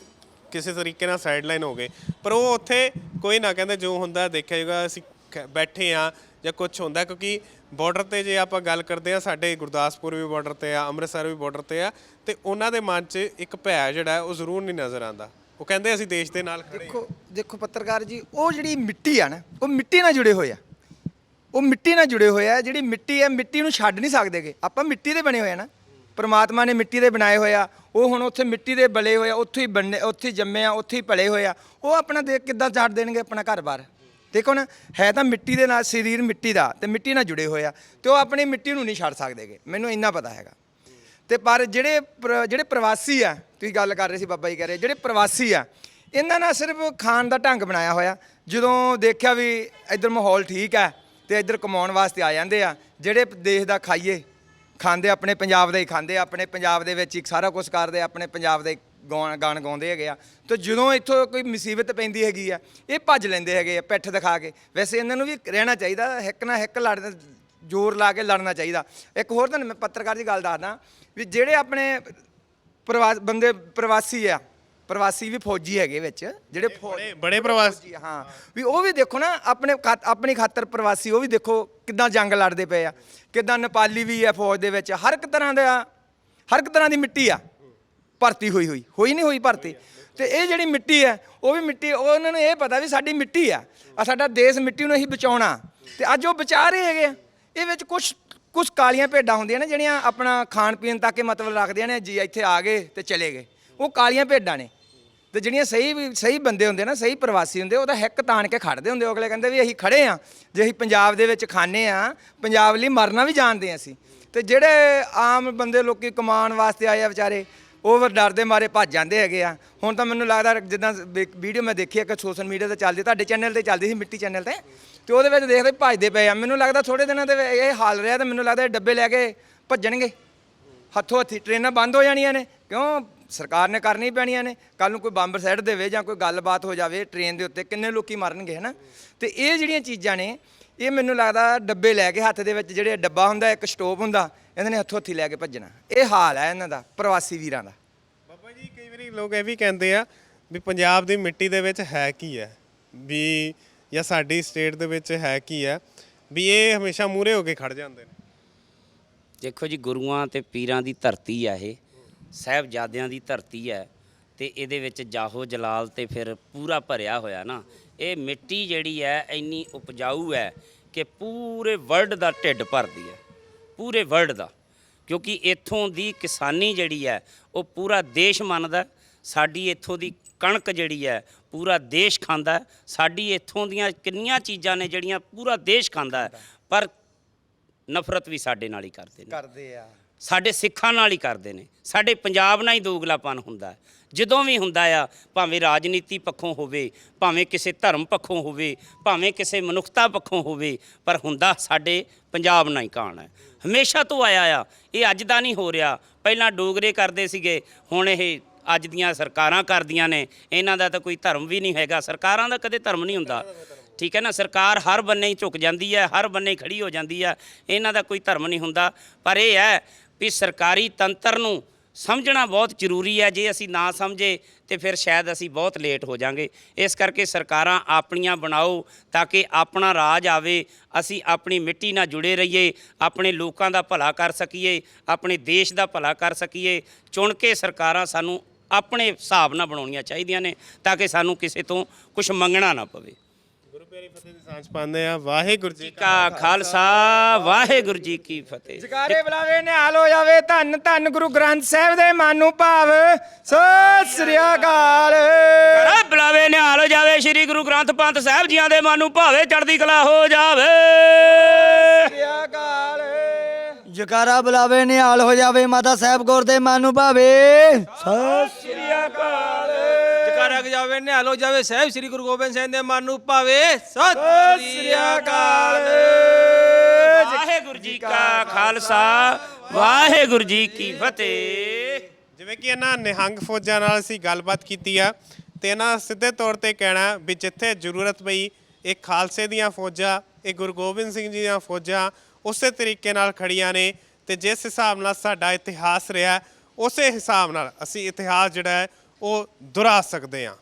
ਕਿਸੇ ਤਰੀਕੇ ਨਾਲ ਸਾਈਡਲਾਈਨ ਹੋ ਗਏ। ਪਰ ਉਹ ਉੱਥੇ ਕੋਈ ਨਾ ਕਹਿੰਦੇ ਜੋ ਹੁੰਦਾ ਦੇਖਿਆ ਜਾਊਗਾ, ਅਸੀਂ ਖ- ਬੈਠੇ ਆ ਜਾਂ ਕੁਝ ਹੁੰਦਾ ਕਿਉਂਕਿ ਬਾਰਡਰ ਤੇ ਜੇ ਆਪਾਂ ਗੱਲ ਕਰਦੇ ਆ, ਸਾਡੇ ਗੁਰਦਾਸਪੁਰ ਵੀ ਬਾਰਡਰ ਤੇ ਆ, ਅੰਮ੍ਰਿਤਸਰ ਵੀ ਬਾਰਡਰ ਤੇ ਆ, ਤੇ ਉਹਨਾਂ ਦੇ ਮਨ 'ਚ ਇੱਕ ਭੈ ਜਿਹੜਾ ਹੈ ਉਹ ਜ਼ਰੂਰ ਨਹੀਂ ਨਜ਼ਰ ਆਉਂਦਾ ਉਹ ਕਹਿੰਦੇ ਅਸੀਂ ਦੇਸ਼ ਦੇ ਨਾਲ ਖੜੇ ਹਾਂ। ਦੇਖੋ ਦੇਖੋ ਪੱਤਰਕਾਰ ਜੀ, ਉਹ ਜਿਹੜੀ ਮਿੱਟੀ ਆ ਨਾ, ਉਹ ਮਿੱਟੀ ਨਾਲ ਜੁੜੇ ਹੋਏ ਆ। ਉਹ ਮਿੱਟੀ ਨਾਲ ਜੁੜੇ ਹੋਏ ਆ, ਜਿਹੜੀ ਮਿੱਟੀ ਹੈ, ਮਿੱਟੀ ਨੂੰ ਛੱਡ ਨਹੀਂ ਸਕਦੇਗੇ ਆਪਾਂ ਮਿੱਟੀ ਦੇ ਬਣੇ ਹੋਏ ਆ ਨਾ। ਪਰਮਾਤਮਾ ਨੇ ਮਿੱਟੀ ਦੇ ਬਣਾਏ ਹੋਏ ਆ। ਉਹ ਹੁਣ ਉੱਥੇ ਮਿੱਟੀ ਦੇ ਬਲੇ ਹੋਏ ਆ, ਉੱਥੇ ਹੀ ਬੰਨੇ, ਉੱਥੇ ਹੀ ਜੰਮੇ ਆ, ਉੱਥੇ ਹੀ ਪਲੇ ਹੋਏ ਆ। ਉਹ ਆਪਣਾ ਦੇ ਕਿੱਦਾਂ ਛੱਡ ਦੇਣਗੇ ਆਪਣਾ ਘਰ-ਬਾਰ। ਦੇਖੋ ਨਾ, ਹੈ ਤਾਂ ਮਿੱਟੀ ਦੇ ਨਾਲ, ਸਰੀਰ ਮਿੱਟੀ ਦਾ ਤੇ ਮਿੱਟੀ ਨਾਲ ਜੁੜੇ ਹੋਏ ਆ ਤੇ ਉਹ ਆਪਣੀ ਮਿੱਟੀ ਨੂੰ ਨਹੀਂ ਛੱਡ ਸਕਦੇਗੇ ਮੈਨੂੰ ਇੰਨਾ ਪਤਾ ਹੈਗਾ। ਤੇ ਪਰ ਜਿਹੜੇ ਪ੍ਰ- ਜਿਹੜੇ ਪ੍ਰਵਾਸੀ ਆ, ਤੁਸੀਂ ਗੱਲ ਕਰ ਰਹੇ ਸੀ ਬਾਬਾ ਜੀ ਕਹਿ ਰਹੇ, ਜਿਹੜੇ ਪ੍ਰਵਾਸੀ ਆ, ਇਹਨਾਂ ਨਾਲ ਸਿਰਫ ਖਾਣ ਦਾ ਢੰਗ ਬਣਾਇਆ ਹੋਇਆ। ਜਦੋਂ ਦੇਖਿਆ ਵੀ ਇੱਧਰ ਮਾਹੌਲ ਠੀਕ ਹੈ ਤੇ ਇੱਧਰ ਕਮਾਉਣ ਵਾਸਤੇ ਆ ਜਾਂਦੇ ਆ। ਜਿਹੜੇ ਦੇਸ਼ ਦਾ ਖਾਈਏ, ਖਾਂਦੇ ਆਪਣੇ ਪੰਜਾਬ ਦਾ ਹੀ ਖਾਂਦੇ ਆਪਣੇ ਪੰਜਾਬ ਦੇ ਵਿੱਚ ਹੀ ਸਾਰਾ ਕੁਝ ਕਰਦੇ ਆਪਣੇ ਪੰਜਾਬ ਦੇ ਗਾਣ ਗਾਣ ਗਾਉਂਦੇ ਹੈਗੇ ਆ। ਤੇ ਜਦੋਂ ਇੱਥੋਂ ਕੋਈ ਮੁਸੀਬਤ ਪੈਂਦੀ ਹੈਗੀ ਆ, ਇਹ ਭੱਜ ਲੈਂਦੇ ਹੈਗੇ ਆ ਪਿੱਠ ਦਿਖਾ ਕੇ। ਵੈਸੇ ਇਹਨਾਂ ਨੂੰ ਵੀ ਰਹਿਣਾ ਚਾਹੀਦਾ ਹਿੱਕ ਨਾ ਹਿੱਕ ਲੜਨ, ਜ਼ੋਰ ਲਾ ਕੇ ਲੜਨਾ ਚਾਹੀਦਾ। ਇੱਕ ਹੋਰ ਤੁਹਾਨੂੰ ਮੈਂ ਪੱਤਰਕਾਰ ਦੀ ਗੱਲ ਦੱਸਦਾ ਵੀ ਜਿਹੜੇ ਆਪਣੇ ਪ੍ਰਵਾਸ ਬੰਦੇ ਪ੍ਰਵਾਸੀ ਆ ਪ੍ਰਵਾਸੀ ਵੀ ਫੌਜੀ ਹੈਗੇ ਵਿੱਚ ਜਿਹੜੇ ਫੌਜ ਬੜੇ ਬੜੇ ਪ੍ਰਵਾਸ ਹਾਂ। ਵੀ ਉਹ ਵੀ ਦੇਖੋ ਨਾ ਆਪਣੇ ਖਾ- ਆਪਣੀ ਖਾਤਰ ਪ੍ਰਵਾਸੀ ਉਹ ਵੀ ਦੇਖੋ ਕਿੱਦਾਂ ਜੰਗ ਲੜਦੇ ਪਏ ਆ। ਕਿੱਦਾਂ ਨੇਪਾਲੀ ਵੀ ਆ ਫੌਜ ਦੇ ਵਿੱਚ। ਹਰ ਇੱਕ ਤਰ੍ਹਾਂ ਦਾ ਹਰ ਇੱਕ ਤਰ੍ਹਾਂ ਦੀ ਮਿੱਟੀ ਆ। ਭਰਤੀ ਹੋਈ ਹੋਈ। ਹੋਈ ਨਹੀਂ ਹੋਈ ਭਰਤੀ। ਤੇ ਇਹ ਜਿਹੜੀ ਮਿੱਟੀ ਹੈ ਉਹ ਵੀ ਮਿੱਟੀ ਉਹ ਉਹਨਾਂ ਨੂੰ ਇਹ ਪਤਾ ਵੀ ਸਾਡੀ ਮਿੱਟੀ ਆ। ਆ ਸਾਡਾ ਦੇਸ਼ ਮਿੱਟੀ ਨੂੰ ਅਸੀਂ ਬਚਾਉਣਾ। ਤੇ ਅੱਜ ਉਹ ਬਚਾ ਰਹੇ ਹੈਗੇ ਆ। ਇਹ ਵਿੱਚ ਕੁਝ ਕੁਝ ਕਾਲੀਆਂ ਭੇਡਾਂ ਹੁੰਦੀਆਂ ਨੇ ਜਿਹੜੀਆਂ ਆਪਣਾ ਖਾਣ ਪੀਣ ਤੱਕ ਹੀ ਮਤਲਬ ਰੱਖਦੀਆਂ ਨੇ ਜੀ ਇੱਥੇ ਆ ਗਏ ਤੇ ਚਲੇ ਗਏ। ਉਹ ਕਾਲੀਆਂ ਭੇਡਾਂ ਨੇ। ਤੇ ਜਿਹੜੀਆਂ ਸਹੀ ਵੀ, ਸਹੀ ਬੰਦੇ ਹੁੰਦੇ ਨਾ, ਸਹੀ ਪ੍ਰਵਾਸੀ ਹੁੰਦੇ ਉਹਦਾ ਤਾਂ ਹਿੱਕ ਤਾਣ ਕੇ ਖੜਦੇ ਹੁੰਦੇ ਉਹ ਅਗਲੇ ਕਹਿੰਦੇ ਵੀ ਅਸੀਂ ਖੜੇ ਆ, ਜੇ ਅਸੀਂ ਪੰਜਾਬ ਦੇ ਵਿੱਚ ਖਾਣੇ ਆ, ਪੰਜਾਬ ਲਈ ਮਰਨਾ ਵੀ ਜਾਣਦੇ ਆ ਅਸੀਂ। ਤੇ ਜਿਹੜੇ ਆਮ ਬੰਦੇ ਲੋਕੀ ਕਮਾਉਣ ਵਾਸਤੇ ਆਏ ਆ ਵਿਚਾਰੇ, ਉਹ ਡਰਦੇ ਮਾਰੇ ਭੱਜ ਜਾਂਦੇ ਹੈਗੇ ਆ। ਹੁਣ ਤਾਂ ਮੈਨੂੰ ਲੱਗਦਾ, ਜਿੱਦਾਂ ਵੀਡੀਓ ਮੈਂ ਦੇਖੀ ਇੱਕ ਸੋਸ਼ਲ ਮੀਡੀਆ ਤੇ ਚੱਲਦੀ, ਤੁਹਾਡੇ ਚੈਨਲ ਤੇ ਚੱਲਦੀ ਸੀ ਮਿੱਟੀ ਚੈਨਲ ਤੇ ਤੇ ਉਹਦੇ ਵਿੱਚ ਦੇਖਦੇ ਭੱਜਦੇ ਪਏ ਆ। ਮੈਨੂੰ ਲੱਗਦਾ ਥੋੜੇ ਦਿਨਾਂ ਦੇ ਇਹ ਹਾਲ ਰਿਹਾ ਤੇ ਮੈਨੂੰ ਲੱਗਦਾ ਡੱਬੇ ਲੈ ਕੇ ਭੱਜਣਗੇ। ਹੱਥੋਂ ਹੱਥੀ ਟ੍ਰੇਨਾਂ ਬੰਦ ਹੋ ਜਾਣੀਆਂ ਨੇ। ਕਿਉਂ? ਸਰਕਾਰ ਨੇ ਕਰਨੀ ਪੈਣੀਆਂ ਨੇ। ਕੱਲ ਨੂੰ ਕੋਈ ਬੰਬ ਸੈੱਟ ਦੇਵੇ ਜਾਂ ਕੋਈ ਗੱਲਬਾਤ ਹੋ ਜਾਵੇ ਟ੍ਰੇਨ ਦੇ ਉੱਤੇ ਕਿੰਨੇ ਲੋਕੀ ਮਰਨਗੇ ਹਨਾ? ਤੇ ਇਹ ਜਿਹੜੀਆਂ ਚੀਜ਼ਾਂ ਨੇ ਇਹ ਮੈਨੂੰ ਲੱਗਦਾ ਡੱਬੇ ਲੈ ਕੇ ਹੱਥ ਦੇ ਵਿੱਚ ਜਿਹੜੇ ਡੱਬਾ ਹੁੰਦਾ ਇੱਕ ਸਟੋਵ ਹੁੰਦਾ ਇਹਨਾਂ ਨੇ ਹੱਥੋਂ ਹੱਥੀ ਲੈ ਕੇ ਭੱਜਣਾ। ਇਹ ਹਾਲ ਹੈ ਇਹਨਾਂ ਦਾ ਪ੍ਰਵਾਸੀ ਵੀਰਾਂ ਦਾ। ਬਾਬਾ ਜੀ ਕਈ ਵਾਰੀ ਲੋਕ ਇਹ ਵੀ ਕਹਿੰਦੇ ਆ ਵੀ ਪੰਜਾਬ ਦੀ ਮਿੱਟੀ ਦੇ ਵਿੱਚ ਹੈ ਕੀ ਹੈ? ਵੀ ਜਾਂ ਸਾਡੀ ਸਟੇਟ ਦੇ ਵਿੱਚ ਹੈ ਕੀ ਹੈ? ਵੀ ਇਹ ਹਮੇਸ਼ਾ ਮੂਰੇ ਹੋ ਕੇ ਖੜ ਜਾਂਦੇ ਨੇ। ਦੇਖੋ ਜੀ ਗੁਰੂਆਂ ਤੇ ਪੀਰਾਂ ਦੀ ਧਰਤੀ ਆ ਇਹ। ਸਾਹਿਬਜ਼ਾਦਿਆਂ ਦੀ ਧਰਤੀ ਹੈ ਤੇ ਇਹਦੇ ਵਿੱਚ ਜਾਹੋ ਜਲਾਲ ਤੇ ਫਿਰ ਪੂਰਾ ਭਰਿਆ ਹੋਇਆ ਨਾ। ਇਹ ਮਿੱਟੀ ਜਿਹੜੀ ਹੈ, ਇੰਨੀ ਉਪਜਾਊ ਹੈ ਕਿ ਪੂਰੇ ਵਰਲਡ ਦਾ ਢਿੱਡ ਭਰਦੀ ਹੈ। ਪੂਰੇ ਵਰਲਡ ਦਾ। ਕਿਉਂਕਿ ਇੱਥੋਂ ਦੀ ਕਿਸਾਨੀ ਜਿਹੜੀ ਹੈ, ਉਹ ਪੂਰਾ ਦੇਸ਼ ਮੰਨਦਾ ਸਾਡੀ ਇੱਥੋਂ ਦੀ ਕਣਕ ਜਿਹੜੀ ਹੈ, ਪੂਰਾ ਦੇਸ਼ ਖਾਂਦਾ ਸਾਡੀ ਇੱਥੋਂ ਦੀਆਂ ਕਿੰਨੀਆਂ ਚੀਜ਼ਾਂ ਨੇ ਜਿਹੜੀਆਂ ਪੂਰਾ ਦੇਸ਼ ਖਾਂਦਾ ਪਰ ਨਫ਼ਰਤ ਵੀ ਸਾਡੇ ਨਾਲ ਹੀ ਕਰਦੇ ਨੇ। ਕਰਦੇ ਆ। ਸਾਡੇ ਸਿੱਖਾਂ ਨਾਲ ਹੀ ਕਰਦੇ ਨੇ। ਸਾਡੇ ਪੰਜਾਬ ਨਾਲ ਹੀ ਦੋਗਲਾਪਨ ਹੁੰਦਾ ਜਦੋਂ ਵੀ ਹੁੰਦਾ ਆ, ਭਾਵੇਂ ਰਾਜਨੀਤੀ ਪੱਖੋਂ ਹੋਵੇ, ਭਾਵੇਂ ਕਿਸੇ ਧਰਮ ਪੱਖੋਂ ਹੋਵੇ, ਭਾਵੇਂ ਕਿਸੇ ਮਨੁੱਖਤਾ ਪੱਖੋਂ ਹੋਵੇ, ਪਰ ਹੁੰਦਾ ਸਾਡੇ ਪੰਜਾਬ ਨਾਲ ਹੀ ਕਾਣ ਹੈ। ਹਮੇਸ਼ਾ ਤੋਂ ਆਇਆ ਆ, ਇਹ ਅੱਜ ਦਾ ਨਹੀਂ ਹੋ ਰਿਹਾ। ਪਹਿਲਾਂ ਡੋਗਰੇ ਕਰਦੇ ਸੀਗੇ, ਹੁਣ ਇਹ ਅੱਜ ਦੀਆਂ ਸਰਕਾਰਾਂ ਕਰਦੀਆਂ ਨੇ। ਇਹਨਾਂ ਦਾ ਤਾਂ ਕੋਈ ਧਰਮ ਵੀ ਨਹੀਂ ਹੈਗਾ। ਸਰਕਾਰਾਂ ਦਾ ਕਦੇ ਧਰਮ ਨਹੀਂ ਹੁੰਦਾ। ਠੀਕ ਹੈ ਨਾ, ਸਰਕਾਰ ਹਰ ਬੰਨੇ ਹੀ ਝੁਕ ਜਾਂਦੀ ਹੈ, ਹਰ ਬੰਨੇ ਹੀ ਖੜੀ ਹੋ ਜਾਂਦੀ ਹੈ। ਇਹਨਾਂ ਦਾ ਕੋਈ ਧਰਮ ਨਹੀਂ ਹੁੰਦਾ। ਪਰ ਇਹ ਹੈ ਵੀ ਸਰਕਾਰੀ ਤੰਤਰ ਨੂੰ ਸਮਝਣਾ ਬਹੁਤ ਜ਼ਰੂਰੀ ਹੈ। ਜੇ ਅਸੀਂ ਨਾ ਸਮਝੇ ਤੇ ਫਿਰ ਸ਼ਾਇਦ ਅਸੀਂ ਬਹੁਤ ਲੇਟ ਹੋ ਜਾਾਂਗੇ। ਇਸ ਕਰਕੇ ਸਰਕਾਰਾਂ ਆਪਣੀਆਂ ਬਣਾਓ ਤਾਂ ਕਿ ਆਪਣਾ ਰਾਜ ਆਵੇ। ਅਸੀਂ ਆਪਣੀ ਮਿੱਟੀ ਨਾਲ ਜੁੜੇ ਰਹੀਏ, ਆਪਣੇ ਲੋਕਾਂ ਦਾ ਭਲਾ ਕਰ ਸਕੀਏ, ਆਪਣੇ ਦੇਸ਼ ਦਾ ਭਲਾ ਕਰ ਸਕੀਏ। ਚੁਣ ਕੇ ਸਰਕਾਰਾਂ ਸਾਨੂੰ ਆਪਣੇ ਹਿਸਾਬ ਨਾਲ ਬਣਾਉਣੀਆਂ ਚਾਹੀਦੀਆਂ ਨੇ ਤਾਂ ਕਿ ਸਾਨੂੰ ਕਿਸੇ ਤੋਂ ਕੁਝ ਮੰਗਣਾ ਨਾ ਪਵੇ। ਪਿਆਰੀ ਫਤਿਹ ਦੀ ਸਾਂਝ ਪਾਉਂਦੇ ਆ ਵਾਹਿਗੁਰੂ ਜੀ ਕਾ ਕਾ ਖਾਲਸਾ ਵਾਹਿਗੁਰੂ ਜੀ ਕੀ ਫਤਿਹ। ਜਗਾਰੇ ਬੁਲਾਵੇ ਨਿਹਾਲ ਹੋ ਜਾਵੇ। ਧੰਨ ਧੰਨ ਗੁਰੂ ਗ੍ਰੰਥ ਸਾਹਿਬ ਦੇ ਮਨ ਨੂੰ ਭਾਵ। ਸਤਿ ਸ੍ਰੀ ਅਕਾਲ। ਕਰਾ ਬੁਲਾਵੇ ਨਿਹਾਲ ਹੋ ਜਾਵੇ। ਸ੍ਰੀ ਗੁਰੂ ਗ੍ਰੰਥ ਪੰਥ ਸਾਹਿਬ ਜੀਆਂ ਦੇ ਮਨ ਨੂੰ ਭਾਵੇ। ਚੜ੍ਹਦੀ ਕਲਾ ਹੋ ਜਾਵੇ। ਸ੍ਰੀ ਅਕਾਲ। ਜਕਾਰਾ ਬੁਲਾਵੇ ਨਿਹਾਲ ਹੋ ਜਾਵੇ। ਮਾਤਾ ਸਾਹਿਬ ਗੌਰ ਦੇ ਮਨ ਨੂੰ ਭਾਵੇ। ਸਤਿ ਸ੍ਰੀ ਅਕਾਲ। ਜਕਾਰਾ ਜਾਵੇ ਨਿਹਾਲ ਜਾਵੇ ਸਾਹਿਬ ਸ੍ਰੀ ਗੁਰੂ ਗੋਬਿੰਦ ਸਿੰਘ ਦੇ ਮਨ ਨੂੰ ਭਾਵੇ ਸਤਿ ਸ੍ਰੀ ਅਕਾਲ। ਵਾਹਿਗੁਰੂ ਜੀ ਕਾ ਖਾਲਸਾ ਵਾਹਿਗੁਰੂ ਜੀ ਕੀ ਫਤਿਹ। ਜਿਵੇਂ ਕਿ ਇਹਨਾਂ ਨਿਹੰਗ ਫੌਜਾਂ ਨਾਲ ਅਸੀਂ ਗੱਲਬਾਤ ਕੀਤੀ ਆ ਤੇ ਇਹਨਾਂ ਸਿੱਧੇ ਤੌਰ ਤੇ ਕਹਿਣਾ ਵੀ ਜਿੱਥੇ ਜ਼ਰੂਰਤ ਪਈ ਇਹ ਖਾਲਸੇ ਦੀਆਂ ਫੌਜਾਂ ਇਹ ਗੁਰੂ ਗੋਬਿੰਦ ਸਿੰਘ ਜੀ ਦੀਆਂ ਫੌਜਾਂ ਉਸੇ ਤਰੀਕੇ ਨਾਲ ਖੜੀਆਂ ਨੇ ਤੇ ਜਿਸ ਹਿਸਾਬ ਨਾਲ ਸਾਡਾ ਇਤਿਹਾਸ ਰਿਹਾ ਉਸੇ ਹਿਸਾਬ ਨਾਲ ਅਸੀਂ ਇਤਿਹਾਸ ਜਿਹੜਾ ਹੈ ਉਹ ਦੁਹਰਾ ਸਕਦੇ ਹਾਂ।